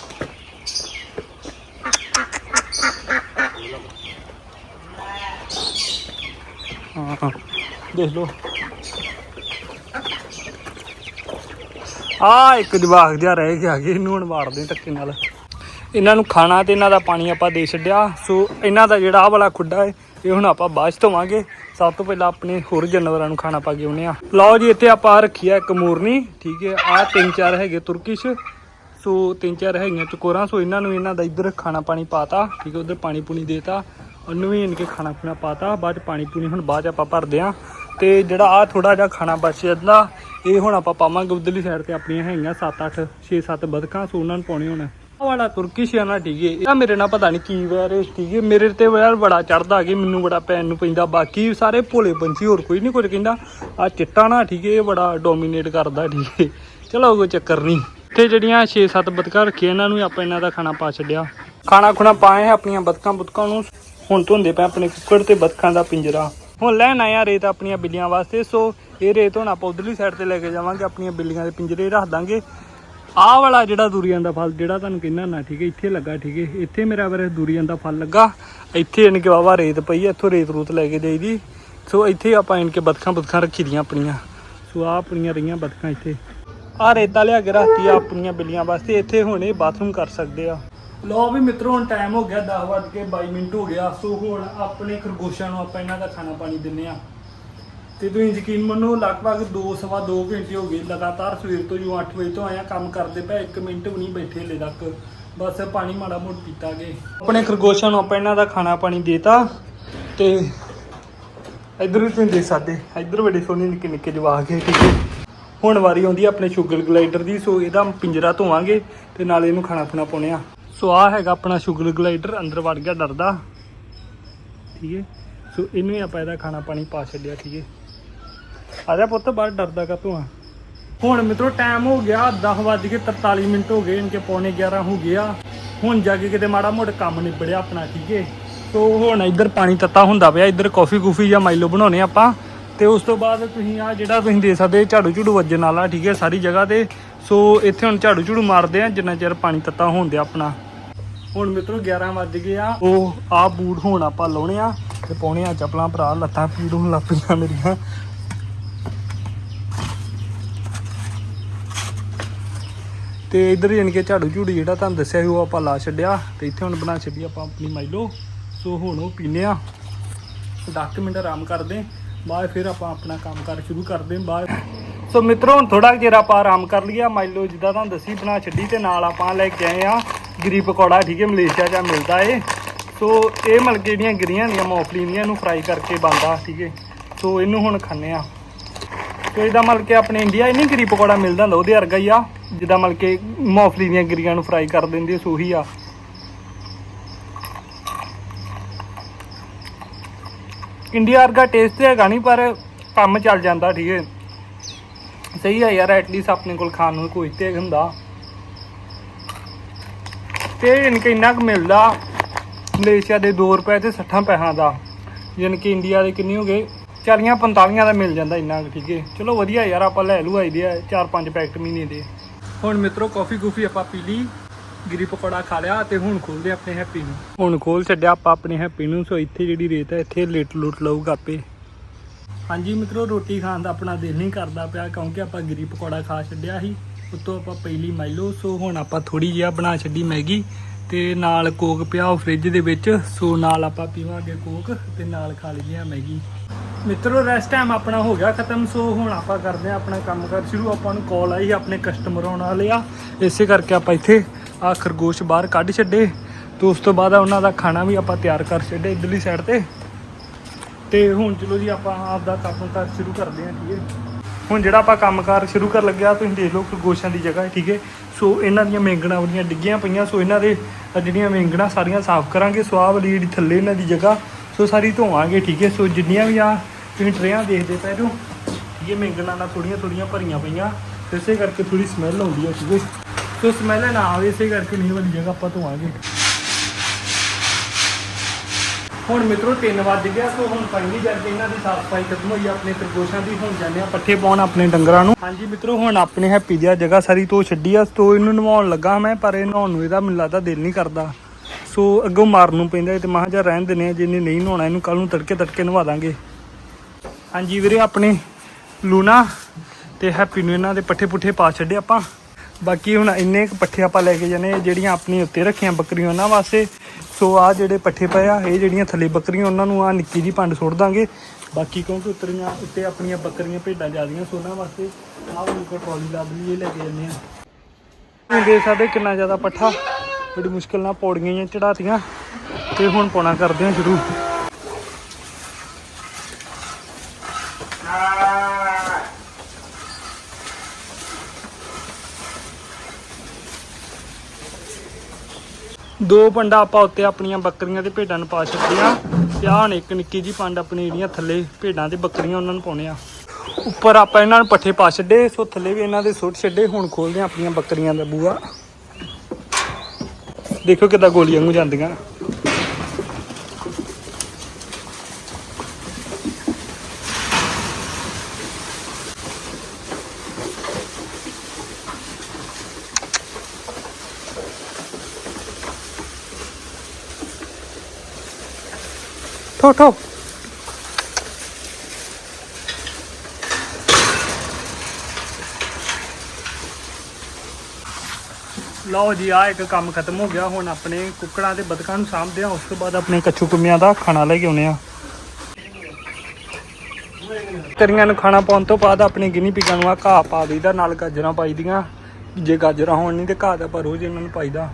ਹਾਂ ਦੇਖ ਲਓ। ਆ ਇੱਕ ਜਵਾਕ ਜਿਹਾ ਰਹਿ ਗਿਆ ਕਿ ਇਹਨੂੰ ਹੁਣ ਮਾਰਦੇ ਧੱਕੇ ਨਾਲ। ਇਹਨਾਂ ਨੂੰ ਖਾਣਾ ਤੇ ਇਹਨਾਂ ਦਾ ਪਾਣੀ ਆਪਾਂ ਦੇ ਛੱਡਿਆ। ਸੋ ਇਹਨਾਂ ਦਾ ਜਿਹੜਾ ਆਹ ਵਾਲਾ ਖੁੱਡਾ ਹੈ, ਇਹ ਹੁਣ ਆਪਾਂ ਬਾਅਦ 'ਚ ਧੋਵਾਂਗੇ। ਸਭ ਤੋਂ ਪਹਿਲਾਂ ਆਪਣੇ ਹੋਰ ਜਾਨਵਰਾਂ ਨੂੰ ਖਾਣਾ ਪਾ ਕੇ ਆਉਨੇ ਆ ਲਓ ਜੀ, ਇੱਥੇ ਆਪਾਂ ਆਹ ਰੱਖੀ ਆ ਇੱਕ ਮੋਰਨੀ, ਠੀਕ ਹੈ। ਆਹ ਤਿੰਨ ਚਾਰ ਹੈਗੇ ਤੁਰਕਿਸ਼। ਸੋ ਤਿੰਨ ਚਾਰ ਹੈਗੀਆਂ ਚਕੋਰਾਂ। ਸੋ ਇਹਨਾਂ ਨੂੰ ਇਹਨਾਂ ਦਾ ਇੱਧਰ ਖਾਣਾ ਪਾਣੀ ਪਾਤਾ, ਠੀਕ ਹੈ। ਉਧਰ ਪਾਣੀ ਪੂਣੀ ਦੇਤਾ। ਉਹਨੂੰ ਵੀ ਇਨਕੇ ਖਾਣਾ ਪੀਣਾ ਪਾਤਾ। ਬਾਅਦ 'ਚ ਪਾਣੀ ਪੂਣੀ ਹੁਣ ਬਾਅਦ 'ਚ ਆਪਾਂ ਭਰਦੇ ਆ ਤੇ ਜਿਹੜਾ ਆ ਥੋੜਾ ਜਿਹਾ ਖਾਣਾ ਬਚ ਜਾਂਦਾ, ਇਹ ਹੁਣ ਆਪਾਂ ਪਾਵਾਂਗੇ। ਉਧਰਲੀ ਸਾਈਡ ਤੇ ਆਪਣੀਆਂ ਹੈਗੀਆਂ 7 8 6 7 ਬਦਕਾਂ। ਸੋ ਉਹਨਾਂ ਨੂੰ ਪਾਉਣੇ ਹੁਣ। ਆਹ ਵਾਲਾ ਤੁਰਕਿਸ਼ ਆ ਨਾ ਠੀਕ ਹੈ। ਇਹ ਮੇਰੇ ਨਾਲ ਪਤਾ ਨਹੀਂ ਕੀ ਵਾਰ ਠੀਕ ਹੈ। ਮੇਰੇ ਤੇ ਯਾਰ ਬੜਾ ਚੜਦਾ ਕਿ ਮੈਨੂੰ ਬੜਾ ਪੈਣ ਨੂੰ ਪੈਂਦਾ। ਬਾਕੀ ਸਾਰੇ ਭੋਲੇ ਪੰਛੀ, ਹੋਰ ਕੋਈ ਨਹੀਂ ਕੁਝ ਕਹਿੰਦਾ। ਆ ਚਿੱਟਾ ਨਾ, ਠੀਕ ਹੈ, ਇਹ ਬੜਾ ਡੋਮੀਨੇਟ ਕਰਦਾ, ਠੀਕ ਚਲੋ, ਕੋਈ ਚੱਕਰ ਨਹੀਂ ਇੱਥੇ ਜਿਹੜੀਆਂ 6-7 ਬਤਕਾਂ ਰੱਖੀਆਂ, ਇਹਨਾਂ ਨੂੰ ਵੀ ਆਪਾਂ ਇਹਨਾਂ ਦਾ ਖਾਣਾ ਪਾ ਛੱਡਿਆ। ਖਾਣਾ ਖੁਣਾ ਪਾਏ ਆਪਣੀਆਂ ਬਤਕਾਂ ਬੁਤਕਾਂ ਨੂੰ। ਹੁਣ ਧੁੰਦੇ ਪਏ ਆਪਣੇ ਕੁੱਕੜ ਤੇ ਬਤਕਾਂ ਦਾ ਪਿੰਜਰਾ। ਹੁਣ ਲੈਣ ਆਇਆ ਰੇਤ ਆਪਣੀਆਂ ਬਿੱਲੀਆਂ ਵਾਸਤੇ। ਸੋ ਇਹ ਰੇਤ ਹੁਣ ਆਪਾਂ ਉਧਰਲੀ ਸਾਈਡ ਤੇ ਲੈ ਕੇ ਜਾਵਾਂਗੇ, ਆਪਣੀਆਂ ਬਿੱਲੀਆਂ ਦੇ ਪਿੰਜਰੇ ਰੱਖ ਦਾਂਗੇ। ਆਹ ਵਾਲਾ ਜਿਹੜਾ ਦੂਰੀਆਂ ਦਾ ਫਲ, ਜਿਹੜਾ ਤੁਹਾਨੂੰ ਕਹਿੰਦਾ ਨਾ, ਠੀਕ ਹੈ, ਇੱਥੇ ਲੱਗਾ, ਠੀਕ ਹੈ, ਇੱਥੇ ਮੇਰਾ ਵੀਰੇ ਦੂਰੀਆਂ ਦਾ ਫਲ ਲੱਗਾ। ਇੱਥੇ ਇਨ ਕੇ ਵਾਵਾ ਰੇਤ ਪਈ ਹੈ, ਇੱਥੋਂ ਰੇਤ ਰੂਤ ਲੈ ਕੇ ਜਾਈਦੀ ਸੋ ਇੱਥੇ ਆਪਾਂ ਇਨ ਕੇ ਬਤਕਾਂ ਬਤਕਾਂ ਰੱਖੀ ਦੀਆਂ ਆਪਣੀਆਂ। ਸੋ ਆਹ ਆਪਣੀਆਂ ਰਹੀਆਂ ਬਤਕਾਂ ਇੱਥੇ। ਆ ਰੇਤਾ ਲਿਆ ਕੇ ਰੱਖਤੀ ਆ ਆਪਣੀਆਂ ਬਿੱਲੀਆਂ ਵਾਸਤੇ, ਇੱਥੇ ਹੁਣ ਇਹ ਬਾਥਰੂਮ ਕਰ ਸਕਦੇ ਆ। ਲੋ ਵੀ ਮਿੱਤਰੋ, ਹੁਣ ਟਾਈਮ ਹੋ ਗਿਆ 10 ਵੱਜ ਕੇ 22 ਮਿੰਟ ਹੋ ਗਿਆ। ਸੋ ਹੁਣ ਆਪਣੇ ਖਰਗੋਸ਼ਾਂ ਨੂੰ ਆਪਾਂ ਇਹਨਾਂ ਦਾ ਖਾਣਾ ਪਾਣੀ ਦਿੰਨੇ ਆ। ਤੇ ਤੁਸੀਂ ਯਕੀਨ ਮੰਨੋ, ਲਗਭਗ 2 ਸਵਾ 2 ਘੰਟੇ ਹੋ ਗਏ ਲਗਾਤਾਰ ਸਵੇਰ ਤੋਂ ਜੋ 8 ਵਜੇ ਤੋਂ ਆਇਆ ਕੰਮ ਕਰਦੇ ਪਏ 1 ਮਿੰਟ ਵੀ ਨਹੀਂ ਬੈਠੇ ਹਲੇ ਤੱਕ। ਬਸ ਪਾਣੀ ਮਾੜਾ ਮੋਟ ਪੀਤਾ ਗਏ ਆਪਣੇ ਖਰਗੋਸ਼ਾਂ ਨੂੰ ਆਪਾਂ ਇਹਨਾਂ ਦਾ ਖਾਣਾ ਪਾਣੀ ਦੇਤਾ ਤੇ ਇਧਰ ਵੀ ਤੁਸੀਂ ਦੇਖ ਸਕਦੇ ਇਧਰ ਬੜੇ ਸੋਹਣੇ ਨਿੱਕੇ ਨਿੱਕੇ ਜਵਾਕ ਹੈ ਠੀਕ ਹੈ ਹੁਣ ਵਾਰੀ ਆਉਂਦੀ ਆਪਣੇ ਸ਼ੂਗਰ ਗਲਾਈਡਰ ਦੀ, ਸੋ ਇਹਦਾ ਪਿੰਜਰਾ ਧੋਵਾਂਗੇ ਤੇ ਨਾਲ ਇਹਨੂੰ ਖਾਣਾ ਖੁਣਾ ਪਾਉਣੇ ਆ। ਸੋ ਆ ਹੈਗਾ ਆਪਣਾ ਸ਼ੂਗਰ ਗਲਾਈਡਰ, ਅੰਦਰ ਵੜ ਗਿਆ ਡਰਦਾ। ਠੀਕ ਹੈ? ਸੋ ਇਹਨੂੰ ਹੀ ਆਪਾਂ ਇਹਦਾ ਖਾਣਾ ਪਾਣੀ ਪਾ ਛੱਡਿਆ, ਠੀਕ ਹੈ? ਆ ਜਾ ਪੁੱਤ, ਬਾਹਰ ਡਰਦਾ ਕਾ ਤੂੰ ਆ? ਹੁਣ ਮਿੱਤਰੋ ਟਾਈਮ ਹੋ ਗਿਆ 10 ਵੱਜ ਕੇ 43 ਮਿੰਟ ਹੋ ਗਏ ਇਨਕੇ ਪੌਣੇ 11 ਹੋ ਗਿਆ। ਹੁਣ ਜਾ ਕੇ ਕਿਤੇ ਮਾੜਾ ਮੋਟਾ ਕੰਮ ਨਿਬੜਿਆ ਆਪਣਾ, ਠੀਕ ਹੈ ਸੋ ਹੁਣ ਇੱਧਰ ਪਾਣੀ ਤੱਤਾ ਹੁੰਦਾ ਪਿਆ, ਇੱਧਰ ਕਾਫੀ ਕੁਫੀ ਜਾਂ ਮਾਈਲੋ ਬਣਾਉਣੇ ਆਪਾਂ। ਤੇ ਉਸ ਤੋਂ ਬਾਅਦ ਤੁਸੀਂ ਆ ਜਿਹੜਾ ਤੁਸੀਂ ਦੇ ਸਕਦੇ, ਝਾੜੂ ਝੂੜੂ ਵੱਜਣ ਵਾਲਾ, ਠੀਕ ਹੈ ਸਾਰੀ ਜਗ੍ਹਾ ਤੇ। ਸੋ ਇੱਥੇ ਹੁਣ ਝਾੜੂ ਝੂੜੂ ਮਾਰਦੇ ਆ, ਜਿੰਨਾ ਚਿਰ ਪਾਣੀ ਤੱਤਾ ਹੋਣ ਦਿਆ ਆਪਣਾ। ਹੁਣ ਮਿੱਤਰੋ 11 ਵੱਜ ਗਏ ਆ, ਉਹ ਆ ਬੂਟ ਹੁਣ ਆਪਾਂ ਲਾਉਣੇ ਆ, ਤੇ ਪਾਉਣੇ ਆ ਚੱਪਲਾਂ, ਭਰਾ, ਲੱਤਾਂ, ਪੀੜ ਹੋਣ ਲੱਗ ਪਈਆਂ ਮੇਰੀਆਂ। ਤੇ ਇਧਰ ਜਾਨ ਕੇ ਝਾੜੂ ਝੂੜੂ ਜਿਹੜਾ ਤੁਹਾਨੂੰ ਦੱਸਿਆ ਸੀ ਉਹ ਆਪਾਂ ਲਾ ਛੱਡਿਆ ਤੇ ਇੱਥੇ ਹੁਣ ਬਣਾ ਛੱਡੀ ਆਪਾਂ ਆਪਣੀ ਮਾਈਲੋ। ਸੋ ਹੁਣ ਉਹ ਪੀਨੇ ਆ। 10 ਮਿੰਟ ਆਰਾਮ ਕਰਦੇ। ਬਾਅਦ ਫਿਰ ਆਪਾਂ ਆਪਣਾ ਕੰਮ ਕਰ ਸ਼ੁਰੂ ਕਰਦੇ ਹਾਂ। ਬਾਅਦ ਸੋ ਮਿੱਤਰੋ, ਹੁਣ ਥੋੜਾ ਜਿਹਾ ਆਪਾਂ ਆਰਾਮ ਕਰ ਲਿਆ ਮਾਈਲੋ ਜਿੱਦਾਂ ਤੁਹਾਨੂੰ ਦੱਸੀ ਬਣਾ ਛੱਡੀ ਤੇ ਨਾਲ ਆਪਾਂ ਲੈ ਕੇ ਆਏ ਆ ਗਰੀ ਪਕੌੜਾ, ਠੀਕ ਹੈ, ਮਲੇਸ਼ੀਆ ਜਾਂ ਮਿਲਦਾ ਏ। ਸੋ ਇਹ ਮਤਲਬ ਕਿ ਜਿਹੜੀਆਂ ਗਰੀਆਂ ਹੁੰਦੀਆਂ ਮੌਫਲੀ ਦੀਆਂ ਇਹਨੂੰ ਫਰਾਈ ਕਰਕੇ ਬਣਦਾ ਠੀਕ ਹੈ। ਸੋ ਇਹਨੂੰ ਹੁਣ ਖਾਣੇ ਆ ਤੇ ਇਹਦਾ ਮਤਲਬ ਕਿ ਆਪਣੇ ਇੰਡੀਆ ਇਹ ਨਹੀਂ ਗਰੀ ਪਕੌੜਾ ਮਿਲਦਾ ਹੁੰਦਾ, ਉਹਦੇ ਵਰਗਾ ਹੀ ਆ, ਜਿੱਦਾਂ ਮਤਲਬ ਕਿ ਮੌਫਲੀ ਦੀਆਂ ਗਿਰੀਆਂ ਨੂੰ ਫਰਾਈ ਕਰ ਦਿੰਦੇ ਸੋ ਉਹੀ ਆ। ਇੰਡੀਆ ਵਰਗਾ ਟੇਸਟ ਤੇ ਹੈਗਾ ਨਹੀਂ, ਪਰ ਕੰਮ ਚੱਲ ਜਾਂਦਾ, ਠੀਕ ਹੈ। ਸਹੀ ਹੈ ਯਾਰ ਐਟਲੀਸਟ ਆਪਣੇ ਕੋਲ ਖਾਣ ਨੂੰ ਕੋਈ ਤੇ ਹੁੰਦਾ। ਤੇ ਇਨਕੇ ਇੰਨਾ ਕੁ ਮਿਲਦਾ, ਮਲੇਸ਼ੀਆ ਦੇ 2 ਰੁਪਏ ਤੇ 60 ਪੈਸਿਆਂ ਦਾ ਯਾਨੀ ਕਿ ਇੰਡੀਆ ਦੇ ਕਿੰਨੇ ਹੋ ਗਏ? 40 45 ਦਾ ਮਿਲ ਜਾਂਦਾ ਇੰਨਾ ਕੁ ਠੀਕ ਹੈ। ਚਲੋ ਵਧੀਆ ਯਾਰ, ਆਪਾਂ ਲੈ ਲੂ ਆਈ ਦੇ ਆ 4-5 ਪੈਕਟ ਮਹੀਨੇ ਦੇ। ਹੁਣ ਮਿੱਤਰੋ ਕਾਫੀ ਕੂਫੀ ਆਪਾਂ ਪੀ ਲਈ, ਗਿਰੀ ਪਕੌੜਾ ਖਾ ਲਿਆ ਤੇ ਹੁਣ ਖੋਲਦੇ ਆਪਣੇ ਹੈਪੀ ਨੂੰ। ਹੁਣ ਖੋਲ ਛੱਡਿਆ ਆਪਾਂ ਆਪਣੇ ਹੈਪੀ ਨੂੰ, ਸੋ ਇੱਥੇ ਜਿਹੜੀ ਰੇਤ ਹੈ ਇੱਥੇ ਲੇਟ ਲੁੱਟ ਲਊਗਾ ਆਪੇ। ਹਾਂਜੀ ਮਿੱਤਰੋ, ਰੋਟੀ ਖਾਣ ਦਾ ਆਪਣਾ ਦਿਲ ਨਹੀਂ ਕਰਦਾ ਪਿਆ, ਕਿਉਂਕਿ ਆਪਾਂ ਗਿਰੀ ਪਕੌੜਾ ਖਾ ਛੱਡਿਆ ਸੀ, ਉਤੋਂ ਆਪਾਂ ਪਹਿਲੀ ਮਾਈਲੋ ਸੋ ਹੁਣ ਆਪਾਂ ਥੋੜੀ ਜਿਹੀ ਬਣਾ ਛੱਡੀ ਮੈਗੀ ਤੇ ਨਾਲ ਕੋਕ ਪਿਆ ਉਹ ਫ੍ਰਿਜ ਦੇ ਵਿੱਚ, ਸੋ ਨਾਲ ਆਪਾਂ ਪੀਵਾਂਗੇ ਕੋਕ ਤੇ ਨਾਲ ਖਾ ਲਈਏ ਮੈਗੀ ਮਿੱਤਰੋ ਰੈਸਟ ਟਾਈਮ ਆਪਣਾ ਹੋ ਗਿਆ ਖਤਮ ਸੋ ਹੁਣ ਆਪਾਂ ਕਰਦੇ ਆ ਆਪਣਾ ਕੰਮ ਕਰ ਸ਼ੁਰੂ। ਆਪਾਂ ਨੂੰ ਕਾਲ ਆਈ ਆਪਣੇ ਕਸਟਮਰ ਆਉਣ ਵਾਲੇ ਆ। ਇਸੇ ਕਰਕੇ ਆਪਾਂ ਇੱਥੇ ਆ ਖਰਗੋਸ਼ ਬਾਹਰ ਕੱਢ ਛੱਡੇ। ਤੇ ਉਸ ਤੋਂ ਬਾਅਦ ਉਹਨਾਂ ਦਾ ਖਾਣਾ ਵੀ ਆਪਾਂ ਤਿਆਰ ਕਰ ਛੱਡੇ ਇਧਰਲੀ ਸਾਈਡ ਤੇ। ਤੇ ਹੁਣ ਚਲੋ ਜੀ, ਆਪਾਂ ਆਪ ਦਾ ਕੰਮ ਕਰ ਸ਼ੁਰੂ ਕਰਦੇ ਹਾਂ, ਠੀਕ ਹੈ ਹੁਣ ਜਿਹੜਾ ਆਪਾਂ ਕੰਮਕਾਰ ਸ਼ੁਰੂ ਕਰ ਲੱਗਿਆ, ਤੁਸੀਂ ਦੇਖ ਲਓ ਖਰਗੋਸ਼ਾਂ ਦੀ ਜਗ੍ਹਾ, ਠੀਕ ਹੈ। ਸੋ ਇਹਨਾਂ ਦੀਆਂ ਮੇਂਗਣਾ ਬੜੀਆਂ ਡਿੱਗੀਆਂ ਪਈਆਂ ਸੋ ਇਹਨਾਂ ਦੇ ਜਿਹੜੀਆਂ ਮੇਂਗਣਾ ਸਾਰੀਆਂ ਸਾਫ਼ ਕਰਾਂਗੇ। ਸੋ ਆਹ ਵਾਲੀ ਜਿਹੜੀ ਥੱਲੇ ਇਹਨਾਂ ਦੀ ਜਗ੍ਹਾ ਸੋ ਸਾਰੀ ਧੋਵਾਂਗੇ, ਠੀਕ ਹੈ? ਸੋ ਜਿੰਨੀਆਂ ਵੀ ਆ ਤੁਸੀਂ ਟਰੇਆਂ ਦੇਖਦੇ ਪਏ ਜੋ, ਠੀਕ ਹੈ ਮੇਂਗਣਾ ਨਾਲ ਥੋੜੀਆਂ ਥੋੜੀਆਂ ਭਰੀਆਂ ਪਈਆਂ ਇਸੇ ਕਰਕੇ ਥੋੜੀ ਸਮੈਲ ਆਉਂਦੀ ਹੈ ਠੀਕ ਹੈ ਸੋ ਸਮੈਲ ਨਾ ਆਵੇ, ਇਸੇ ਕਰਕੇ ਨਹੀਂ ਵਾਲੀ ਜਗ੍ਹਾ ਆਪਾਂ ਧੋਵਾਂਗੇ। ਹੁਣ ਮਿੱਤਰੋ 3 ਵੱਜ ਗਿਆ ਸੋ ਹੁਣ ਫਾਈਨਲੀ ਕਰਕੇ ਇਹਨਾਂ ਦੀ ਸਾਫ਼ ਸਫ਼ਾਈ ਖਤਮ ਹੋਈ ਆ, ਆਪਣੇ ਤਰਗੋਸ਼ਾਂ ਦੀ, ਹੁਣ ਜਾਂਦੇ ਆ ਪੱਠੇ ਪਾਉਣ ਆਪਣੇ ਡੰਗਰਾਂ ਨੂੰ। ਹਾਂਜੀ ਮਿੱਤਰੋ, ਹੁਣ ਆਪਣੇ ਹੈਪੀ ਦੀ ਜਗ੍ਹਾ ਸਾਰੀ ਤੋਂ ਛੱਡੀ ਆ, ਸੋ ਇਹਨੂੰ ਨਵਾਉਣ ਲੱਗਾ ਮੈਂ, ਪਰ ਇਹ ਨਹਾਉਣ ਨੂੰ ਇਹਦਾ ਮੈਨੂੰ ਲੱਗਦਾ ਦਿਲ ਨਹੀਂ ਕਰਦਾ। ਸੋ ਅੱਗੋਂ ਮਾਰਨ ਨੂੰ ਪੈਂਦਾ ਤੇ ਮਹਾਂ ਜਾ ਰਹਿਣ ਦਿੰਦੇ ਆ ਜਿਹਨੇ ਨਹੀਂ ਨਹਾਉਣਾ ਇਹਨੂੰ ਕੱਲ ਨੂੰ ਤੜਕੇ ਤੜਕੇ ਨਵਾ ਦਾਂਗੇ। ਹਾਂਜੀ ਵੀਰੇ ਆਪਣੇ ਲੂਨਾ ਤੇ ਹੈਪੀ ਨੂੰ ਇਹਨਾਂ ਦੇ ਪੱਠੇ ਪੁੱਠੇ ਪਾ ਛੱਡੇ ਆਪਾਂ। ਬਾਕੀ ਹੁਣ ਇੰਨੇ ਕੁ ਪੱਠੇ ਆਪਾਂ ਲੈ ਕੇ ਜਾਣੇ ਆ, ਜਿਹੜੀਆਂ ਆਪਣੀ ਉੱਤੇ ਰੱਖੀਆਂ ਬੱਕਰੀਆਂ ਉਹਨਾਂ ਵਾਸਤੇ। ਸੋ ਆ ਜਿਹੜੇ ਪੱਠੇ ਪਏ ਆ ਇਹ ਜਿਹੜੀਆਂ ਥੱਲੇ ਬੱਕਰੀਆਂ ਉਹਨਾਂ ਨੂੰ ਆ ਨਿੱਕੀ ਜੀ ਪੰਡ ਸੁੱਟ ਦਾਂਗੇ। ਬਾਕੀ ਕਿਉਂਕਿ ਉਤਰੀਆਂ ਉੱਤੇ ਆਪਣੀਆਂ ਬੱਕਰੀਆਂ ਭੇਡਾਂ ਜਾਂਦੀਆਂ ਸੋ ਉਹਨਾਂ ਵਾਸਤੇ ਆਹ ਵਾਲੀ ਟਰਾਲੀ ਲੱਗ ਲਈ ਇਹ ਲੈ ਕੇ ਜਾਂਦੇ ਆ ਦੇ ਦੇਖ ਸਕਦੇ ਕਿੰਨਾ ਜ਼ਿਆਦਾ ਪੱਠਾ। ਬੜੀ ਮੁਸ਼ਕਿਲ ਨਾਲ ਪੌੜੀਆਂ ਜਿਹੀਆਂ ਚੜਾਤੀਆਂ ਤੇ ਹੁਣ ਪੌਣਾ ਕਰਦੇ ਹਾਂ ਸ਼ੁਰੂ। ਦੋ ਪੰਡਾ ਆਪਾਂ ਉੱਤੇ ਆਪਣੀਆਂ ਬੱਕਰੀਆਂ ਤੇ ਭੇਡਾਂ ਨੂੰ ਪਾ ਛੱਡੀਆਂ ਤੇ ਆਹ ਹੁਣ ਇੱਕ ਨਿੱਕੀ ਜੀ ਪੰਡ ਆਪਣੀ ਜਿਹੜੀਆਂ ਥੱਲੇ ਭੇਡਾਂ ਤੇ ਬੱਕਰੀਆਂ ਉਹਨਾਂ ਨੂੰ ਪਾਉਣੇ ਆ। ਉੱਪਰ ਆਪਾਂ ਇਹਨਾਂ ਨੂੰ ਪੱਠੇ ਪਾ ਛੱਡੇ, ਸੋ ਥੱਲੇ ਵੀ ਇਹਨਾਂ ਦੇ ਸੁੱਟ ਛੱਡੇ, ਹੁਣ ਖੋਲਦੇ ਆ ਆਪਣੀਆਂ ਬੱਕਰੀਆਂ ਦਾ ਬੂਆ ਦੇਖੋ ਕਿੱਦਾਂ ਗੋਲੀਆਂ ਨੂੰ ਜਾਂਦੀਆਂ। ਠੋ ਠੋ। ਲਓ ਜੀ ਆ ਇੱਕ ਕੰਮ ਖਤਮ ਹੋ ਗਿਆ। ਹੁਣ ਆਪਣੇ ਕੁੱਕੜਾਂ ਤੇ ਬਤਕਾਂ ਨੂੰ ਸਾਂਭਦੇ ਆ ਉਸ ਤੋਂ ਬਾਅਦ ਆਪਣੇ ਕੱਛੂ ਕੁੰਮਿਆਂ ਦਾ ਖਾਣਾ ਲੈ ਕੇ ਆਉਨੇ ਆ ਤਰੀਆਂ ਨੂੰ ਖਾਣਾ ਪਾਉਣ ਤੋਂ ਬਾਅਦ ਆਪਣੀ ਗਿਨੀ ਪਿਗਾਂ ਨੂੰ ਆ ਘਾਹ ਪਾ ਦਈਦਾ, ਨਾਲ ਗਾਜਰਾਂ ਪਾਈ ਦੀਆਂ। ਜੇ ਗਾਜਰਾਂ ਹੋਣ ਨਹੀਂ ਤੇ ਘਾਹ ਦਾ ਪਰ ਰੋਜ਼ ਇਹਨਾਂ ਨੂੰ ਪਾਈਦਾ।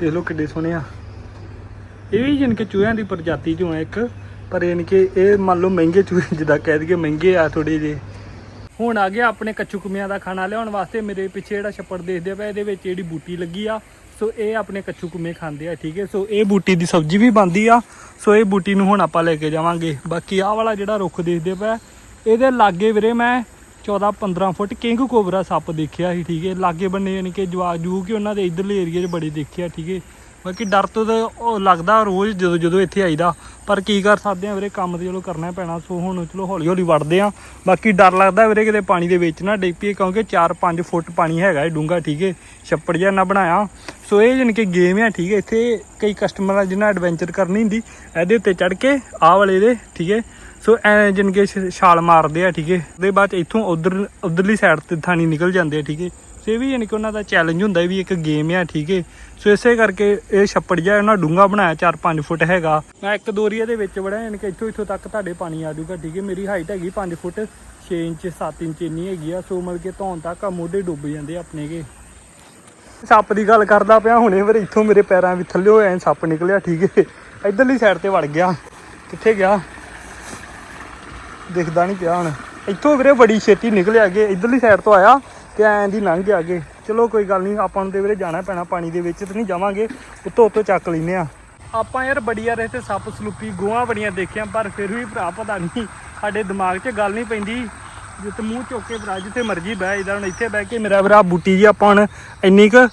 ਦੇਖ ਲਓ ਕਿੱਡੇ ਸੋਹਣੇ ਆ। ਇਹ ਵੀ ਜਨ ਕਿ ਚੂਹਿਆਂ ਦੀ ਪ੍ਰਜਾਤੀ ਚੋਂ ਆ ਇੱਕ। ਪਰ ਯਾਨੀ ਕਿ ਇਹ ਮੰਨ ਲਓ ਮਹਿੰਗੇ ਚੂਹੇ, ਜਿੱਦਾਂ ਕਹਿ ਦਈਏ ਮਹਿੰਗੇ ਆ ਥੋੜੇ ਜਿਹੇ। ਹੁਣ ਆ ਗਿਆ ਆਪਣੇ ਕੱਚੂ ਕੁਮਿਆਂ ਦਾ ਖਾਣਾ ਲਿਆਉਣ ਵਾਸਤੇ। ਮੇਰੇ ਪਿੱਛੇ ਜਿਹੜਾ ਛੱਪੜ ਦੇਖਦੇ ਪਏ ਇਹਦੇ ਵਿੱਚ ਜਿਹੜੀ ਬੂਟੀ ਲੱਗੀ ਆ। ਸੋ ਇਹ ਆਪਣੇ ਕੱਚੂ ਕੁਮੇ ਖਾਂਦੇ ਆ, ਠੀਕ ਹੈ? ਸੋ ਇਹ ਬੂਟੀ ਦੀ ਸਬਜ਼ੀ ਵੀ ਬਣਦੀ ਆ। ਸੋ ਇਹ ਬੂਟੀ ਨੂੰ ਹੁਣ ਆਪਾਂ ਲੈ ਕੇ ਜਾਵਾਂਗੇ। ਬਾਕੀ ਆਹ ਵਾਲਾ ਜਿਹੜਾ ਰੁੱਖ ਦੇਖਦੇ ਪਏ ਇਹਦੇ ਲਾਗੇ ਵੀਰੇ ਮੈਂ 14 15 ਫੁੱਟ ਕਿੰਗ ਕੋਬਰਾ ਸੱਪ ਦੇਖਿਆ ਸੀ, ਠੀਕ ਹੈ? ਲਾਗੇ ਬੰਨੇ ਯਾਨੀ ਕਿ ਜਵਾ ਜੂ ਕਿ ਉਹਨਾਂ ਦੇ ਇਧਰਲੇ ਏਰੀਆ 'ਚ ਬੜੇ ਦੇਖਿਆ, ਠੀਕ ਹੈ? ਬਾਕੀ ਡਰ ਤੋਂ ਤਾਂ ਉਹ ਲੱਗਦਾ ਰੋਜ਼ ਜਦੋਂ ਜਦੋਂ ਇੱਥੇ ਆਈਦਾ। ਪਰ ਕੀ ਕਰ ਸਕਦੇ ਆ ਵੀਰੇ, ਕੰਮ ਤੇ ਚਲੋ ਕਰਨਾ ਪੈਣਾ। ਸੋ ਹੁਣ ਚਲੋ ਹੌਲੀ ਹੌਲੀ ਵੜਦੇ ਆ। ਬਾਕੀ ਡਰ ਲੱਗਦਾ ਵੀਰੇ ਕਿਤੇ ਪਾਣੀ ਦੇ ਵਿੱਚ ਨਾ ਡਿੱਗ ਪਈਏ, ਕਿਉਂਕਿ 4-5 ਫੁੱਟ ਪਾਣੀ ਹੈਗਾ ਇਹ ਡੂੰਘਾ, ਠੀਕ ਹੈ। ਛੱਪੜ ਜਿਹਾ ਨਾ ਬਣਾਇਆ। ਸੋ ਇਹ ਜਾਣੀ ਕਿ ਗੇਮ ਆ, ਠੀਕ ਹੈ। ਇੱਥੇ ਕਈ ਕਸਟਮਰ ਆ ਜਿਹਨਾਂ ਐਡਵੈਂਚਰ ਕਰਨੀ ਹੁੰਦੀ, ਇਹਦੇ ਉੱਤੇ ਚੜ ਕੇ ਆਹ ਵਾਲੇ ਦੇ, ਠੀਕ ਹੈ। ਸੋ ਐ ਜਾਣੀ ਕਿ ਛਾਲ ਮਾਰਦੇ ਆ, ਠੀਕ ਹੈ। ਉਹਦੇ ਬਾਅਦ 'ਚ ਇੱਥੋਂ ਉਧਰ ਉਧਰਲੀ ਸਾਈਡ ਤੇ ਥਾਣੀ ਨਿਕਲ ਜਾਂਦੇ ਆ, ਠੀਕ ਹੈ। ਸੋ ਇਹ ਵੀ ਯਾਨੀ ਕਿ ਉਹਨਾਂ ਦਾ ਚੈਲੰਜ ਹੁੰਦਾ ਵੀ ਇੱਕ ਗੇਮ ਆ, ਠੀਕ ਹੈ ਸੋ ਇਸੇ ਕਰਕੇ ਇਹ ਛੱਪੜ ਜਿਹਾ ਉਹਨਾਂ ਡੂੰਗਾ ਬਣਾਇਆ 4-5 ਫੁੱਟ ਹੈਗਾ। ਮੈਂ ਇੱਕ ਦੋਰੀਆ ਦੇ ਵਿੱਚ ਵੜਿਆ, ਯਾਨੀ ਕਿ ਇੱਥੋਂ ਇੱਥੋਂ ਤੱਕ ਤੁਹਾਡੇ ਪਾਣੀ ਆ ਜਾਊਗਾ, ਠੀਕ ਹੈ ਮੇਰੀ ਹਾਈਟ ਹੈਗੀ 5 ਫੁੱਟ 6 ਇੰਚ 7 ਇੰਚ ਇੰਨੀ ਹੈਗੀ ਆ। ਸੋ ਮਤਲਬ ਕਿ ਧੌਣ ਤੱਕ ਆ, ਮੋਢੇ ਡੁੱਬ ਜਾਂਦੇ ਆ ਆਪਣੇ ਕੇ। ਸੱਪ ਦੀ ਗੱਲ ਕਰਦਾ ਪਿਆ ਹੁਣੇ ਫਿਰ ਇੱਥੋਂ ਮੇਰੇ ਪੈਰਾਂ ਵੀ ਥੱਲੇ ਹੋਇਆ ਸੱਪ ਨਿਕਲਿਆ, ਠੀਕ ਹੈ ਇਧਰਲੀ ਸਾਈਡ ਤੇ ਵੜ ਗਿਆ। ਕਿੱਥੇ ਗਿਆ? ਦਿਖਦਾ ਨਹੀਂ ਪਿਆ ਹੁਣ। ਇੱਥੋਂ ਵੀਰੇ ਬੜੀ ਛੇਤੀ ਨਿਕਲਿਆ ਅੱਗੇ ਇਧਰਲੀ ਸਾਈਡ ਤੋਂ ਆਇਆ। ਤੇ ਐਂ ਦੀ ਲੰਘ ਗਿਆ ਅੱਗੇ। ਚਲੋ ਕੋਈ ਗੱਲ ਨਹੀਂ, ਆਪਾਂ ਨੂੰ ਤੇ ਵੀਰੇ ਜਾਣਾ ਪੈਣਾ ਪਾਣੀ ਦੇ ਵਿੱਚ, ਤੇ ਨਹੀਂ ਜਾਵਾਂਗੇ, ਉੱਤੋਂ ਉੱਤੋਂ ਚੱਕ ਲੈਨੇ ਆ ਆਪਾਂ ਯਾਰ ਬੜੀ ਯਾਰ ਇੱਥੇ ਸੱਪ ਸਲੂਪੀ ਗੋਆਂ ਬੜੀਆਂ ਦੇਖੀਆਂ, ਪਰ ਫਿਰ ਵੀ ਭਰਾ ਪਤਾ ਨਹੀਂ, ਸਾਡੇ ਦਿਮਾਗ 'ਚ ਗੱਲ ਨਹੀਂ ਪੈਂਦੀ। ਜਿੱਥੇ ਮੂੰਹ ਚੁੱਕ ਕੇ ਭਰਾ, ਜਿੱਥੇ ਮਰਜ਼ੀ ਬਹਿ, ਇਧਰ ਹੁਣ ਇੱਥੇ ਬਹਿ ਕੇ ਮੇਰਾ ਵੀਰਾ ਬੂਟੀ ਜੀ, ਆਪਾਂ ਹੁਣ ਇੰਨੀ ਕੁ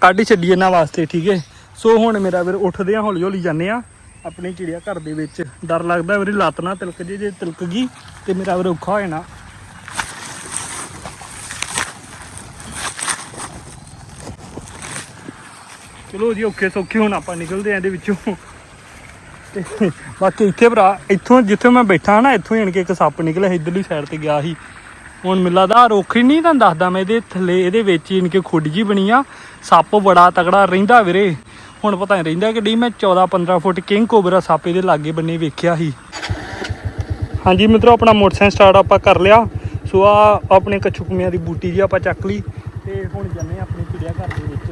ਕੱਢ ਛੱਡੀ ਇਹਨਾਂ ਵਾਸਤੇ, ਠੀਕ ਹੈ। ਸੋ ਹੁਣ ਮੇਰਾ ਵੀਰ ਉੱਠਦੇ ਆ ਹੌਲੀ ਹੌਲੀ ਜਾਂਦੇ ਆ ਆਪਣੇ ਚਿੜੀਆ ਘਰ ਦੇ ਵਿੱਚ। ਡਰ ਲੱਗਦਾ ਵੀਰੇ, ਲੱਤ ਨਾ ਤਿਲਕ ਜੇ ਜੇ ਤਿਲਕ ਗਈ, ਤੇ ਮੇਰਾ ਵੀਰ ਔਖਾ ਹੋ ਜਾਣਾ। ਚਲੋ ਜੀ, ਔਖੇ ਸੌਖੇ ਹੁਣ ਆਪਾਂ ਨਿਕਲਦੇ ਆ ਇਹਦੇ ਵਿੱਚੋਂ। ਤੇ ਬਾਕੀ ਇੱਥੇ ਭਰਾ, ਇੱਥੋਂ ਜਿੱਥੇ ਮੈਂ ਬੈਠਾ ਨਾ, ਇੱਥੋਂ ਹੀ ਆਣ ਕੇ ਇੱਕ ਸੱਪ ਨਿਕਲਿਆ ਇਧਰਲੀ ਸਾਈਡ ਤੇ ਗਿਆ ਸੀ। ਹੁਣ ਮਿਲਾ ਦਾ ਰੁੱਖ ਹੀ ਨਹੀਂ ਤੁਹਾਨੂੰ ਦੱਸਦਾ ਮੈਂ, ਇਹਦੇ ਥੱਲੇ, ਇਹਦੇ ਵਿੱਚ ਹੀ ਇਨ ਕੇ ਖੁੱਡ ਜੀ ਬਣੀ ਆ। ਸੱਪ ਬੜਾ ਤਗੜਾ ਰਹਿੰਦਾ ਵੀਰੇ। ਹੁਣ ਪਤਾ ਨਹੀਂ ਰਹਿੰਦਾ ਕਿ ਨਹੀਂ, ਮੈਂ 14 15 ਫੁੱਟ ਕਿੰਗ ਕੋਬਰਾ ਸੱਪ ਇਹਦੇ ਲਾਗੇ ਬੰਨੇ ਵੇਖਿਆ ਸੀ। ਹਾਂਜੀ ਮਿੱਤਰੋ, ਆਪਣਾ ਮੋਟਰਸਾਈਕਲ ਸਟਾਰਟ ਆਪਾਂ ਕਰ ਲਿਆ। ਸੋ ਆ ਆਪਣੇ ਕੱਛੂ ਦੀ ਬੂਟੀ ਜੀ ਆਪਾਂ ਚੱਕ ਲਈ। ਤੇ ਹੁਣ ਜੰਨੇ ਆਪਣੀ ਚਿੜੀਆ ਘਰ ਦੇ ਵਿੱਚ।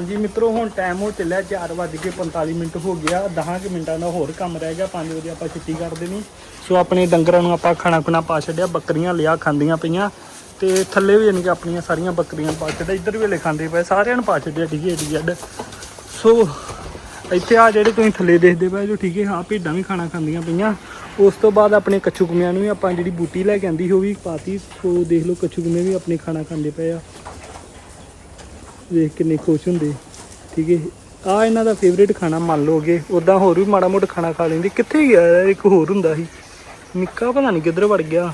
ਹਾਂਜੀ ਮਿੱਤਰੋ, ਹੁਣ ਟਾਈਮ ਹੋ ਚੱਲਿਆ 4:45 ਮਿੰਟ ਹੋ ਗਿਆ। 10 ਕੁ ਮਿੰਟਾਂ ਦਾ ਹੋਰ ਕੰਮ ਰਹਿ ਗਿਆ। 5 ਵਜੇ ਆਪਾਂ ਛੁੱਟੀ ਕਰ ਦੇਣੀ। ਸੋ ਆਪਣੇ ਡੰਗਰਾਂ ਨੂੰ ਆਪਾਂ ਖਾਣਾ ਖੁਣਾ ਪਾ ਛੱਡਿਆ, ਬੱਕਰੀਆਂ ਲਿਆ ਖਾਂਦੀਆਂ ਪਈਆਂ। ਤੇ ਥੱਲੇ ਵੀ ਜਾਣੀ ਕਿ ਆਪਣੀਆਂ ਸਾਰੀਆਂ ਬੱਕਰੀਆਂ ਪਾ ਛੱਡਿਆ। ਇੱਧਰ ਵੀ ਹਲੇ ਖਾਂਦੇ ਪਏ, ਸਾਰਿਆਂ ਨੂੰ ਪਾ ਛੱਡਿਆ ਠੀਕ ਹੈ ਡੀ ਜੱਡ ਸੋ ਇੱਥੇ ਆ ਜਿਹੜੇ ਤੁਸੀਂ ਥੱਲੇ ਦੇਖਦੇ ਪਏ ਜੋ ਠੀਕ ਹੈ ਹਾਂ ਭੇਡਾਂ ਵੀ ਖਾਣਾ ਖਾਂਦੀਆਂ ਪਈਆਂ। ਉਸ ਤੋਂ ਬਾਅਦ ਆਪਣੇ ਕੱਛੂ ਕੁਮਿਆਂ ਨੂੰ ਵੀ ਆਪਾਂ ਜਿਹੜੀ ਬੂਟੀ ਲੈ ਕੇ ਆਂਦੀ ਉਹ ਵੀ ਪਾਤੀ। ਸੋ ਦੇਖ ਲਓ, ਕੱਛੂ ਕੁਮੇ ਵੀ ਆਪਣੇ ਖਾਣਾ ਖਾਂਦੇ ਪਏ ਆ। ਵੇਖ ਕਿੰਨੇ ਖੁਸ਼ ਹੁੰਦੇ, ਠੀਕ ਹੈ ਆ ਇਹਨਾਂ ਦਾ ਫੇਵਰੇਟ ਖਾਣਾ ਮੰਨ ਲਓਗੇ ਉਦਾਂ ਹੋਰ ਵੀ ਮਾੜਾ ਮੋਟਾ ਖਾਣਾ ਖਾ ਲੈਂਦੇ। ਕਿੱਥੇ ਗਿਆ ਇੱਕ ਹੋਰ ਹੁੰਦਾ ਸੀ। ਨਿੱਕਾ ਪਤਾ ਨਹੀਂ ਕਿੱਧਰ ਵੜ ਗਿਆ।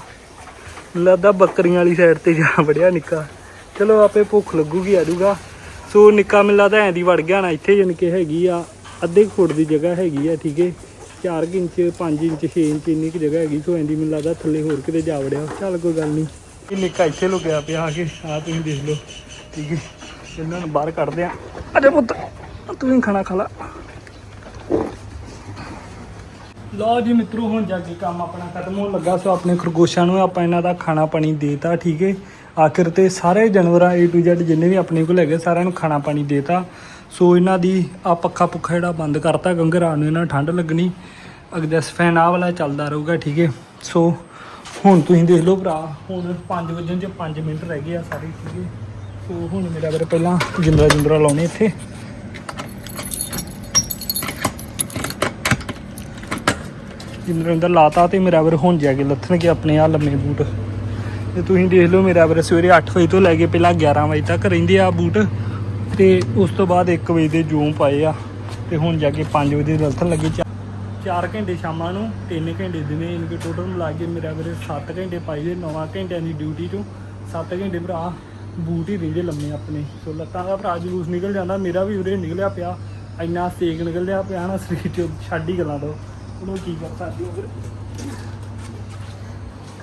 ਲੱਗਦਾ ਬੱਕਰੀਆਂ ਵਾਲੀ ਸਾਈਡ ਤੇ ਜਾ ਵੜਿਆ ਨਿੱਕਾ। ਚਲੋ ਆਪੇ ਭੁੱਖ ਲੱਗੂਗੀ, ਆ ਜੂਗਾ ਸੋ ਨਿੱਕਾ ਮੈਨੂੰ ਲੱਗਦਾ ਐਂ ਦੀ ਵੜ ਗਿਆ ਨਾ ਇੱਥੇ ਜਾਣੀ ਕਿ ਹੈਗੀ ਆ, ਅੱਧੇ ਕੁ ਫੁੱਟ ਦੀ ਜਗ੍ਹਾ ਹੈਗੀ ਆ, ਠੀਕ ਹੈ 4 ਇੰਚ 5 ਇੰਚ 6 ਇੰਚ ਇੰਨੀ ਕੁ ਜਗ੍ਹਾ ਹੈਗੀ। ਸੋ ਐਂਦੀ ਮੈਨੂੰ ਲੱਗਦਾ ਥੱਲੇ ਹੋਰ ਕਿਤੇ ਜਾ ਵੜਿਆ। ਚੱਲ ਕੋਈ ਗੱਲ ਨਹੀਂ ਇਹ ਨਿੱਕਾ ਇੱਥੇ ਲੁਕਿਆ ਪਿਆ ਆ ਕੇ। ਆ ਤੁਸੀਂ ਦੇਖ ਲਓ। ਠੀਕ ਹੈ ਇਹਨਾਂ ਨੂੰ ਬਾਹਰ ਕੱਢਦੇ ਆ। ਅਜੇ ਪੁੱਤ, ਤੂੰ ਹੀ ਖਾਣਾ ਖਾ ਲਾ। ਲਓ ਜੀ ਮਿੱਤਰੋ, ਹੁਣ ਜਾ ਕੇ ਕੰਮ ਆਪਣਾ ਖਤਮ ਹੋਣ ਲੱਗਾ। ਸੋ ਆਪਣੇ ਖਰਗੋਸ਼ਾਂ ਨੂੰ ਆਪਾਂ ਇਹਨਾਂ ਦਾ ਖਾਣਾ ਪਾਣੀ ਦੇਤਾ, ਠੀਕ ਹੈ ਆਖਿਰ ਤੇ ਸਾਰੇ ਜਾਨਵਰਾਂ A to Z ਜਿੰਨੇ ਵੀ ਆਪਣੇ ਕੋਲ ਹੈਗੇ, ਸਾਰਿਆਂ ਨੂੰ ਖਾਣਾ ਪਾਣੀ ਦੇਤਾ। ਸੋ ਇਹਨਾਂ ਦੀ ਆ ਪੱਖਾ ਪੁੱਖਾ ਜਿਹੜਾ ਬੰਦ ਕਰਤਾ ਕਿਉਂਕਿ ਰਾਤ ਨੂੰ ਇਹਨਾਂ ਨੂੰ ਠੰਡ ਲੱਗਣੀ। ਐਗਜ਼ੈਸਟ ਫੈਨ ਆ ਵਾਲਾ ਚੱਲਦਾ ਰਹੂਗਾ, ਠੀਕ ਹੈ ਸੋ ਹੁਣ ਤੁਸੀਂ ਦੇਖ ਲਓ ਭਰਾ, ਹੁਣ 5 ਵਜੇ ਚ 5 ਮਿੰਟ ਰਹਿ ਗਏ ਆ ਸਾਰੇ, ਠੀਕ ਹੈ ਸੋ ਹੁਣ ਮੇਰਾ ਵੀਰ ਪਹਿਲਾਂ ਜਿੰਦਰਾ ਜਿੰਦਰਾ ਲਾਉਣੇ ਇੱਥੇ। ਜਿੰਦਰਾ ਅੰਦਰ ਲਾਤਾ ਤੇ ਮੇਰਾ ਵੀਰ ਹੁਣ ਜਾ ਕੇ ਲੱਥਣਗੇ ਆਪਣੇ ਆ ਲੰਮੇ ਬੂਟ। ਤੇ ਤੁਸੀਂ ਦੇਖ ਲਓ, ਮੇਰਾ ਵੀਰ ਸਵੇਰੇ 8 ਵਜੇ ਤੋਂ ਲੈ ਕੇ ਪਹਿਲਾਂ 11 ਵਜੇ ਤੱਕ ਰਹਿੰਦੇ ਆ ਬੂਟ। ਤੇ ਉਸ ਤੋਂ ਬਾਅਦ 1 ਵਜੇ ਦੇ ਜੂਮ ਪਾਏ ਆ। ਤੇ ਹੁਣ ਜਾ ਕੇ 5 ਵਜੇ ਲੱਥਣ ਲੱਗੇ। 4 ਘੰਟੇ ਸ਼ਾਮਾਂ ਨੂੰ 3 ਘੰਟੇ ਦਿਨੇ ਇਨਕੇ ਟੋਟਲ ਮਿਲਾ ਕੇ ਮੇਰਾ ਵੀਰ 7 ਘੰਟੇ ਪਾਈ ਦੇ 9 ਘੰਟਿਆਂ ਦੀ ਡਿਊਟੀ ਚੋਂ। 7 ਘੰਟੇ ਭਰਾ ਬੂਟ ਹੀ ਰਹਿੰਦੇ ਲੰਮੇ ਆਪਣੇ। ਸੋ ਲੱਤਾਂ ਦਾ ਭਰਾ ਜਲੂਸ ਨਿਕਲ ਜਾਂਦਾ, ਮੇਰਾ ਵੀ ਉਰੇ ਨਿਕਲਿਆ ਪਿਆ। ਇੰਨਾ ਸੇਕ ਨਿਕਲਿਆ ਪਿਆ ਨਾ ਸਰੀਰ ਚੋਂ, ਛੱਡ ਹੀ ਗੱਲਾਂ ਤੋਂ। ਉਹਨੂੰ ਕੀ ਕਰ ਸਕਦੇ ਹੋ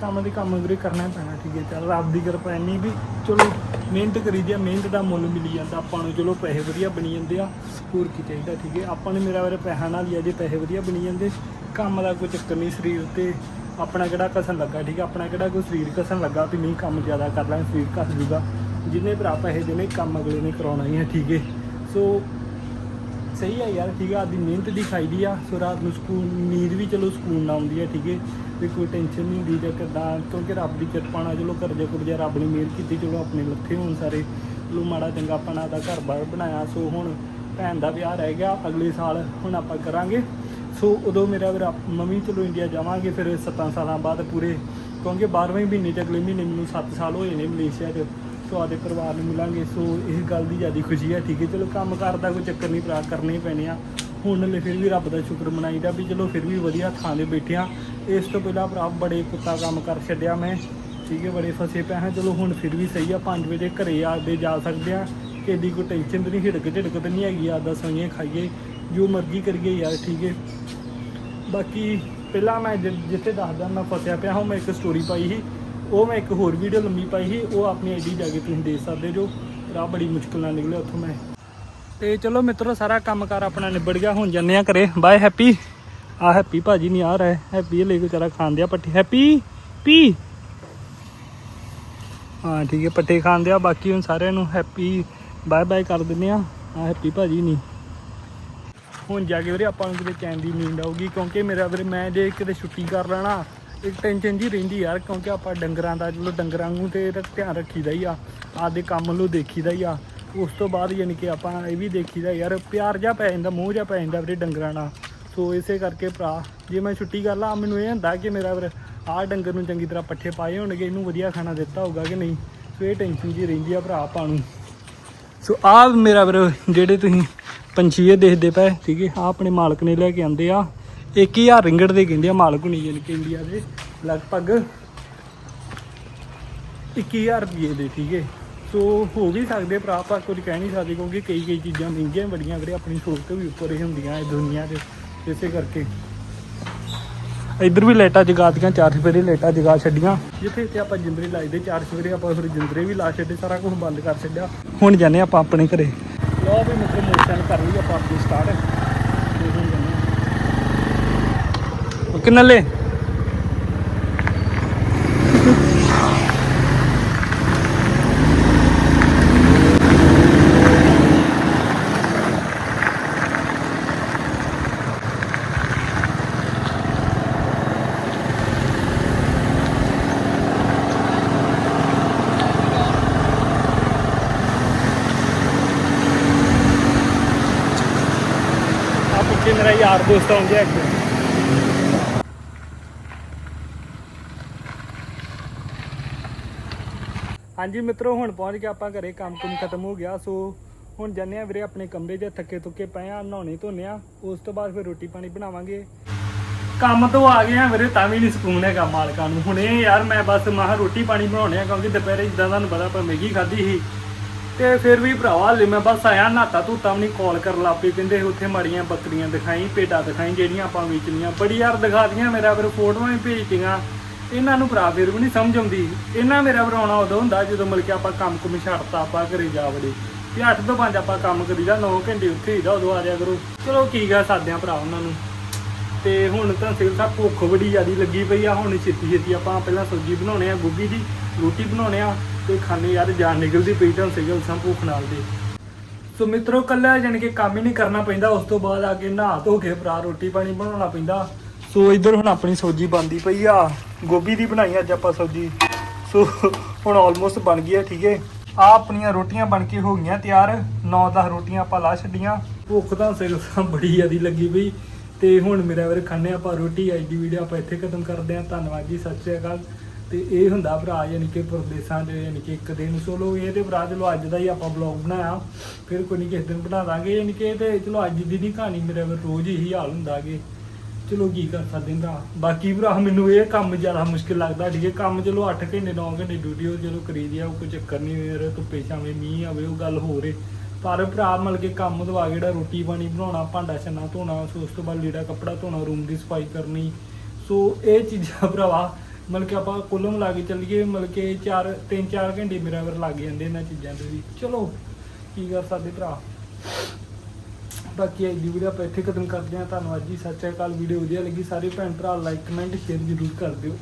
ਕੰਮ ਦੇ ਕੰਮ ਵੀਰੇ ਕਰਨਾ ਪੈਣਾ, ਠੀਕ ਹੈ। ਚੱਲ ਰੱਬ ਦੀ ਕਿਰਪਾ ਇੰਨੀ ਵੀ, ਚਲੋ ਮਿਹਨਤ ਕਰੀ ਦੀ ਆ, ਮਿਹਨਤ ਦਾ ਮੁੱਲ ਮਿਲੀ ਜਾਂਦਾ। ਆਪਾਂ ਨੂੰ ਚਲੋ ਪੈਸੇ ਵਧੀਆ ਬਣੀ ਜਾਂਦੇ ਆ, ਹੋਰ ਕੀ ਚਾਹੀਦਾ, ਠੀਕ ਹੈ। ਆਪਾਂ ਨੇ ਮੇਰਾ ਵੀਰੇ ਪੈਸਾ ਨਾਲ ਹੀ ਆ ਜੇ ਪੈਸੇ ਵਧੀਆ ਬਣੀ ਜਾਂਦੇ। ਕੰਮ ਦਾ ਕੋਈ ਚੱਕਰ ਨਹੀਂ ਸਰੀਰ ਉੱਤੇ। ਆਪਣਾ ਕਿਹੜਾ ਕਸਣ ਲੱਗਾ, ਠੀਕ ਹੈ। ਆਪਣਾ ਕਿਹੜਾ ਕੋਈ ਸਰੀਰ ਕਸਣ ਲੱਗਾ ਵੀ ਨਹੀਂ, ਕੰਮ ਜ਼ਿਆਦਾ ਕਰ ਲਾਂਗੇ ਸਰੀਰ ਘਸ ਜੂਗਾ। ਜਿੰਨੇ ਭਰਾ ਪੈਸੇ ਦੇਣੇ, ਕੰਮ ਅਗਲੇ ਨੇ ਕਰਾਉਣਾ ਹੀ ਹੈ, ਠੀਕ ਹੈ। ਸੋ ਸਹੀ ਹੈ ਯਾਰ, ਠੀਕ ਹੈ ਆਦੀ ਮਿਹਨਤ ਦੀ ਖਾਈਦੀ ਆ। ਸੋ ਰਾਤ ਨੂੰ ਸਕੂਨ ਨੀਂਦ ਵੀ ਚਲੋ ਸਕੂਨ ਨਾਲ ਆਉਂਦੀ ਹੈ, ਠੀਕ ਹੈ। ਤੇ ਕੋਈ ਟੈਨਸ਼ਨ ਨਹੀਂ ਹੁੰਦੀ, ਜਾਂ ਕਿੱਦਾਂ, ਕਿਉਂਕਿ ਰੱਬ ਦੀ ਕਿਰਪਾ ਨਾਲ ਚਲੋ ਕਰਜਾ ਕੁਰਜਾ ਰੱਬ ਨੇ ਮਿਹਰ ਕੀਤੀ, ਚਲੋ ਆਪਣੇ ਲੱਥੇ ਹੋਣ ਸਾਰੇ। ਚਲੋ ਮਾੜਾ ਚੰਗਾ ਆਪਣਾ ਦਾ ਘਰ ਬਾਰ ਬਣਾਇਆ। ਸੋ ਹੁਣ ਭੈਣ ਦਾ ਵਿਆਹ ਰਹਿ ਗਿਆ, ਅਗਲੇ ਸਾਲ ਹੁਣ ਆਪਾਂ ਕਰਾਂਗੇ। ਸੋ ਉਦੋਂ ਮੇਰਾ ਵੀਰ ਆਪ- ਮੰਮੀ ਚਲੋ ਇੰਡੀਆ ਜਾਵਾਂਗੇ, ਫਿਰ 7 ਸਾਲਾਂ ਬਾਅਦ ਪੂਰੇ। ਕਿਉਂਕਿ 12ਵੇਂ ਮਹੀਨੇ ਚ ਅਗਲੇ ਮਹੀਨੇ ਮੈਨੂੰ 7 ਸਾਲ ਹੋਏ ਨੇ ਮਲੇਸ਼ੀਆ 'ਚ। ਸੋ ਆਦੇ ਪਰਿਵਾਰ ਨੂੰ ਮਿਲਾਂਗੇ, ਸੋ ਇਸ ਗੱਲ ਦੀ ਜ਼ਿਆਦਾ ਖੁਸ਼ੀ ਹੈ, ਠੀਕ ਹੈ। ਚਲੋ, ਕੰਮ ਕਰਦਾ ਕੋਈ ਚੱਕਰ ਨਹੀਂ ਭਰਾ ਕਰਨੇ ਹੀ ਪੈਣੇ ਆ। ਹੁਣ ਹਲੇ ਫਿਰ ਵੀ ਰੱਬ ਦਾ ਸ਼ੁਕਰ ਮਨਾਈਦਾ ਵੀ ਚਲੋ ਫਿਰ ਵੀ ਵਧੀਆ ਥਾਂ ਦੇ ਬੈਠੇ ਆ। ਇਸ ਤੋਂ ਪਹਿਲਾਂ ਭਰਾ ਬੜੇ ਕੁੱਤਾ ਕੰਮ ਕਰ ਛੱਡਿਆ ਮੈਂ, ਠੀਕ ਹੈ, ਬੜੇ ਫਸੇ ਪਏ ਹਾਂ। ਚਲੋ, ਹੁਣ ਫਿਰ ਵੀ ਸਹੀ ਆ 5 ਵਜੇ ਘਰੇ ਆਦੇ ਜਾ ਸਕਦੇ ਆ। ਕਿਹਦੀ ਕੋਈ ਟੈਨਸ਼ਨ ਤੇ ਨਹੀਂ, ਹਿੜਕ ਝਿੜਕ ਤੇ ਨਹੀਂ ਹੈਗੀ ਆਦਾ ਸੋਈਏ, ਖਾਈਏ, ਜੋ ਮਰਜ਼ੀ ਕਰੀਏ ਯਾਰ, ਠੀਕ ਹੈ। ਬਾਕੀ ਪਹਿਲਾਂ ਮੈਂ ਜਿੱਥੇ ਦੱਸਦਾ, ਮੈਂ ਫਸਿਆ ਪਿਆ ਹਾਂ, ਮੈਂ ਇੱਕ ਸਟੋਰੀ ਪਾਈ ਸੀ। ਉਹ ਮੈਂ ਇੱਕ ਹੋਰ ਵੀਡੀਓ ਲੰਮੀ ਪਾਈ ਸੀ, ਉਹ ਆਪਣੀ ਆਈਡੀ ਜਾ ਕੇ ਤੁਸੀਂ ਦੇਖ ਸਕਦੇ ਜੋ। ਰਾਹ ਬੜੀ ਮੁਸ਼ਕਲ ਨਾਲ ਨਿਕਲਿਆ ਉੱਥੋਂ ਮੈਂ। ਤੇ ਚਲੋ ਮਿੱਤਰੋ, ਸਾਰਾ ਕੰਮਕਾਰ ਆਪਣਾ ਨਿਬੜ ਗਿਆ। ਹੁਣ ਜੰਨੇ ਆ ਘਰੇ। ਬਾਏ ਹੈਪੀ ਆ ਹੈਪੀ ਭਾਜੀ ਨਹੀਂ ਆ ਰਿਹਾ ਹੈਪੀ ਇਹ ਲੈ ਕੇ ਵਿਚਾਰਾ ਖਾਂਦੇ ਆ ਪੱਠੇ। ਹੈਪੀ ਪੀ ਹਾਂ, ਠੀਕ ਹੈ, ਪੱਠੇ ਖਾਂਦੇ ਆ ਬਾਕੀ ਹੁਣ ਸਾਰਿਆਂ ਨੂੰ ਹੈਪੀ ਬਾਏ ਬਾਏ ਕਰ ਦਿੰਦੇ ਆ ਆ ਹੈਪੀ ਭਾਜੀ ਨਹੀਂ। ਹੁਣ ਜਾ ਕੇ ਵੀਰੇ ਆਪਾਂ ਨੂੰ ਕਿਤੇ ਚੈਨ ਦੀ ਨੀਂਦ ਆਊਗੀ, ਕਿਉਂਕਿ ਮੇਰਾ ਵੀਰੇ ਮੈਂ ਜੇ ਕਿਤੇ ਛੁੱਟੀ ਕਰ ਲੈਣਾ ਇੱਕ ਟੈਨਸ਼ਨ ਜੀ ਰਹਿੰਦੀ ਯਾਰ, ਕਿਉਂਕਿ ਆਪਾਂ ਡੰਗਰਾਂ ਦਾ ਚਲੋ ਡੰਗਰਾਂ ਨੂੰ ਤੇ ਇਹਦਾ ਧਿਆਨ ਰੱਖੀਦਾ ਹੀ ਆ, ਆਪਦੇ ਕੰਮ ਨੂੰ ਦੇਖੀਦਾ ਹੀ ਆ। ਉਸ ਤੋਂ ਬਾਅਦ ਯਾਨੀ ਕਿ ਆਪਾਂ ਇਹ ਵੀ ਦੇਖੀਦਾ ਯਾਰ, ਪਿਆਰ ਜਾ ਪੈ ਜਾਂਦਾ, ਮੋਹ ਜਾ ਪੈ ਜਾਂਦਾ ਵੀਰੇ ਡੰਗਰਾਂ ਨਾਲ। ਸੋ ਇਸੇ ਕਰਕੇ ਭਰਾ, ਜੇ ਮੈਂ ਛੁੱਟੀ ਕਰ ਲਾਂ, ਮੈਨੂੰ ਇਹ ਹੁੰਦਾ ਕਿ ਮੇਰਾ ਵੀਰ ਆਹ ਡੰਗਰ ਨੂੰ ਚੰਗੀ ਤਰ੍ਹਾਂ ਪੱਠੇ ਪਾਏ ਹੋਣਗੇ, ਇਹਨੂੰ ਵਧੀਆ ਖਾਣਾ ਦਿੱਤਾ ਹੋਊਗਾ ਕਿ ਨਹੀਂ? ਸੋ ਇਹ ਟੈਨਸ਼ਨ ਜੀ ਰਹਿੰਦੀ ਆ ਭਰਾ ਆਪਾਂ ਨੂੰ। ਸੋ ਆਹ ਮੇਰਾ ਵੀਰ, ਜਿਹੜੇ ਤੁਸੀਂ ਪੰਛੀ ਇਹ ਦੇਖਦੇ ਪਏ ਠੀਕ ਹੈ ਆ ਆਪਣੇ ਮਾਲਕ ਨੇ ਲੈ ਕੇ ਆਂਦੇ ਆ। 1000 ਰਿੰਗੜ ਦੇ ਕਹਿੰਦੇ ਆ ਮਾਲਕ ਹੁਣੀ ਜਾਣੀ ਕਿ ਇੰਡੀਆ ਦੇ, ਲਗਭਗ 21000 ਰੁਪਏ ਦੇ ਠੀਕ। ਹੈ ਸੋ ਹੋ ਵੀ ਸਕਦੇ ਭਰਾ ਪਰ ਕੁਝ ਕਹਿ ਨਹੀਂ ਸਕਦੇ ਕਿਉਂਕਿ ਕਈ ਕਈ ਚੀਜ਼ਾਂ ਮਹਿੰਗੀਆਂ ਬੜੀਆਂ, ਵੀਰੇ ਆਪਣੀ ਸੋਚ ਤੋਂ ਵੀ ਉੱਪਰ ਹੀ ਹੁੰਦੀਆਂ ਇਹ ਦੁਨੀਆ 'ਚ ਇਸੇ ਕਰਕੇ। ਇੱਧਰ ਵੀ ਲਾਈਟਾਂ ਜਗਾ ਦਿੱਤੀਆਂ, ਚਾਰ ਸਵੇਰੇ ਲਾਈਟਾਂ ਜਗਾ ਛੱਡੀਆਂ। ਜਿੱਥੇ ਤੇ ਆਪਾਂ ਜਿੰਦਰੇ ਲਾਈਦੇ ਚਾਰ ਸਵੇਰੇ ਆਪਾਂ ਫਿਰ ਜਿੰਦਰੇ ਵੀ ਲਾ ਛੱਡੇ, ਸਾਰਾ ਕੁਝ ਬੰਦ ਕਰ ਛੱਡਿਆ। ਹੁਣ ਜਾਂਦੇ ਆਪਾਂ ਆਪਣੇ ਘਰੇ। ਲੋ ਵੀ ਮਿੱਤਰ, ਮੋਟਰਸਾਈਕਲ ਕਰ ਲਈ ਆਪਾਂ ਆਪਣੀ ਸਟਾਰਟ ਤੇ ਹੁਣ ਜਾਂਦੇ ਹਾਂ ਓਕੇ ਨੱਲੇ ਆਪ ਉੱਤੇ ਮੇਰਾ ਯਾਰ ਦੋਸਤ ਆਉਂਦੇ ਆ ਹਾਂਜੀ ਮਿੱਤਰੋ, ਹੁਣ ਪਹੁੰਚ ਗਏ ਆਪਾਂ ਘਰੇ, ਕੰਮ ਕੁਮ ਖਤਮ ਹੋ ਗਿਆ। ਸੋ ਹੁਣ ਜਾਂਦੇ ਆ ਵੀਰੇ ਆਪਣੇ ਕਮਰੇ 'ਚ, ਥੱਕੇ ਤੁੱਕੇ ਪਏ ਆ ਨਹਾਉਣੇ ਧੋਨੇ ਆ ਉਸ ਤੋਂ ਬਾਅਦ ਫਿਰ ਰੋਟੀ ਪਾਣੀ ਬਣਾਵਾਂਗੇ। ਕੰਮ ਤੋਂ ਆ ਗਏ ਆ ਵੀਰੇ, ਤਾਂ ਵੀ ਨਹੀਂ ਸਕੂਨ ਹੈਗਾ ਮਾਲਕਾਂ ਨੂੰ। ਹੁਣੇ ਯਾਰ ਮੈਂ ਬਸ ਮਾਹ ਰੋਟੀ ਪਾਣੀ ਬਣਾਉਣੇ ਆ ਕਿਉਂਕਿ ਦੁਪਹਿਰੇ ਜਿੱਦਾਂ ਤੁਹਾਨੂੰ ਪਤਾ ਆਪਾਂ ਮੈਗੀ ਖਾਧੀ ਸੀ। ਤੇ ਫਿਰ ਵੀ ਭਰਾਵਾ, ਹਲੇ ਮੈਂ ਬਸ ਆਇਆ ਨਾਤਾ ਧੂਤਾ ਵੀ ਨਹੀਂ ਕਾਲ ਕਰਨ ਲੱਪੇ ਕਹਿੰਦੇ ਉੱਥੇ ਮਾੜੀਆਂ ਬੱਕਰੀਆਂ ਦਿਖਾਈ ਪੇਟਾ ਦਿਖਾਈ, ਜਿਹੜੀਆਂ ਆਪਾਂ ਵੇਚਣੀਆਂ। ਬੜੀ ਯਾਰ ਦਿਖਾਤੀਆਂ ਮੇਰਾ, ਫਿਰ ਫੋਟੋਆਂ ਹੀ ਭੇਜਤੀਆਂ ਇਹਨਾਂ ਨੂੰ ਭਰਾ ਫਿਰ ਵੀ ਨਹੀਂ ਸਮਝ ਆਉਂਦੀ। ਇਹਨਾਂ ਮੇਰਾ ਬਣਾਉਣਾ ਉਦੋਂ ਹੁੰਦਾ ਜਦੋਂ ਮਿਲ ਕੇ ਆਪਾਂ ਕੰਮ ਕੁਮ ਛੱਡਤਾ, ਆਪਾਂ ਘਰੇ ਜਾ ਵੜੇ। ਤੇ 8 ਤੋਂ 5 ਆਪਾਂ ਕੰਮ ਕਰੀਦਾ 9 ਘੰਟੇ ਉੱਥੇ ਹੀਦਾ ਉਦੋਂ ਆ ਜਾਇਆ ਕਰੋ। ਚਲੋ ਕੀ ਗਾ ਸਾਦਿਆਂ ਭਰਾ ਉਹਨਾਂ ਨੂੰ। ਤੇ ਹੁਣ ਤਾਂ ਸਿਰ ਤਾਂ ਭੁੱਖ ਬੜੀ ਜ਼ਿਆਦੀ ਲੱਗੀ ਪਈ ਆ, ਹੁਣ ਛੇਤੀ ਛੇਤੀ ਆਪਾਂ ਪਹਿਲਾਂ ਸਬਜ਼ੀ ਬਣਾਉਣੇ ਆ ਗੁੱਗੀ ਦੀ ਰੋਟੀ ਬਣਾਉਣੇ ਆ, ਤੇ ਖਾਣੇ ਯਾਰ ਜਾਨ ਨਿਕਲਦੀ ਪਈ ਤਾਂ ਸਿਗਲ ਸਾਂ ਭੁੱਖ ਨਾਲ ਦੇ ਸੋ ਮਿੱਤਰੋ, ਕੱਲਾ ਜਾਣ ਕੇ ਕੰਮ ਹੀ ਨਹੀਂ ਕਰਨਾ ਪੈਂਦਾ, ਉਸ ਤੋਂ ਬਾਅਦ ਆ ਕੇ ਨਹਾ ਧੋ ਕੇ ਭਰਾ ਰੋਟੀ ਪਾਣੀ ਬਣਾਉਣਾ ਪੈਂਦਾ। ਸੋ ਇੱਧਰ ਹੁਣ ਆਪਣੀ ਸਬਜ਼ੀ ਬਣਦੀ ਪਈ ਆ। ਗੋਭੀ ਦੀ ਬਣਾਈ ਅੱਜ ਆਪਾਂ ਸਬਜ਼ੀ। ਸੋ ਹੁਣ ਆਲਮੋਸਟ ਬਣ ਗਈ ਆ, ਠੀਕ ਹੈ ਆ ਆਪਣੀਆਂ ਰੋਟੀਆਂ ਬਣ ਕੇ ਹੋ ਗਈਆਂ ਤਿਆਰ। 9-10 ਰੋਟੀਆਂ ਆਪਾਂ ਲਾ ਛੱਡੀਆਂ। ਭੁੱਖ ਤਾਂ ਸਿਰ ਤਾਂ ਬੜੀ ਜ਼ਿਆਦੀ ਲੱਗੀ ਪਈ। ਤੇ ਹੁਣ ਮੇਰਾ ਵੀਰ ਖਾਣੇ ਆਪਾਂ ਰੋਟੀ। ਅੱਜ ਦੀ ਵੀਡੀਓ ਆਪਾਂ ਇੱਥੇ ਖਤਮ ਕਰਦੇ ਹਾਂ ਧੰਨਵਾਦ ਜੀ, ਸਤਿ ਸ਼੍ਰੀ ਅਕਾਲ। ਤੇ ਇਹ ਹੁੰਦਾ ਭਰਾ ਯਾਨੀ ਕਿ ਪਰਦੇਸਾਂ ਦੇ ਯਾਨੀ ਕਿ ਇੱਕ ਦਿਨ। ਸੋਲੋ ਇਹ ਤੇ ਭਰਾ, ਚਲੋ ਅੱਜ ਦਾ ਹੀ ਆਪਾਂ ਬਲੌਗ ਬਣਾਇਆ। ਫਿਰ ਕੋਈ ਨਹੀਂ ਕਿਸੇ ਦਿਨ ਬਣਾ ਦਾਂਗੇ ਯਾਨੀ ਕਿ। ਇਹ ਤੇ ਚਲੋ ਅੱਜ ਦੀ ਨਹੀਂ ਕਹਾਣੀ ਮੇਰੇ ਵੀਰ ਰੋਜ਼ ਹੀ ਹਾਲ ਹੁੰਦਾਗੇ ਚਲੋ ਕੀ ਕਰ ਸਕਦੇ ਭਰਾ? ਬਾਕੀ ਭਰਾ, ਮੈਨੂੰ ਇਹ ਕੰਮ ਜ਼ਿਆਦਾ ਮੁਸ਼ਕਿਲ ਲੱਗਦਾ ਠੀਕ ਹੈ ਕੰਮ ਚਲੋ 8 ਘੰਟੇ 9 ਘੰਟੇ ਡਿਊਟੀ ਉਹ ਚਲੋ ਕਰੀ ਦੀ ਆ, ਉਹ ਕੋਈ ਚੱਕਰ ਨਹੀਂ ਯਾਰ ਧੁੱਪੇ ਛਾਵੇਂ ਮੀਂਹ ਆਵੇ, ਉਹ ਗੱਲ ਹੋਰ ਏ। ਪਰ ਭਰਾ ਮਲ ਕੇ ਕੰਮ ਦਵਾ ਕੇ ਜਿਹੜਾ ਰੋਟੀ ਪਾਣੀ ਬਣਾਉਣਾ, ਭਾਂਡਾ ਛੰਨਾ ਧੋਣਾ, ਉਸ ਤੋਂ ਬਾਅਦ ਲੀੜਾ ਕੱਪੜਾ ਧੋਣਾ ਰੂਮ ਦੀ ਸਫ਼ਾਈ ਕਰਨੀ। ਸੋ ਇਹ ਚੀਜ਼ਾਂ ਭਰਾਵਾ, ਮਤਲਬ ਕਿ ਆਪਾਂ ਕੁੱਲ ਮਿਲਾ ਕੇ ਚੱਲੀਏ, ਮਤਲਬ ਕਿ 4 3-4 ਘੰਟੇ ਮੇਰਾ ਵਰ ਲੱਗ ਜਾਂਦੇ ਇਹਨਾਂ ਚੀਜ਼ਾਂ ਤੇ ਵੀ। ਚਲੋ, ਕੀ ਕਰ ਸਕਦੇ ਭਰਾ? ਬਾਕੀ ਅੱਜ ਦੀ ਵੀਡੀਓ ਆਪਾਂ ਇੱਥੇ ਖਤਮ ਕਰਦੇ ਹਾਂ। ਧੰਨਵਾਦ ਜੀ, ਸਤਿ ਸ਼੍ਰੀ ਅਕਾਲ। ਵੀਡੀਓ ਵਧੀਆ ਲੱਗੀ, ਸਾਰੇ ਭੈਣ ਭਰਾ ਲਾਈਕ ਕਮੈਂਟ ਸ਼ੇਅਰ ਜ਼ਰੂਰ ਕਰ ਦਿਓ।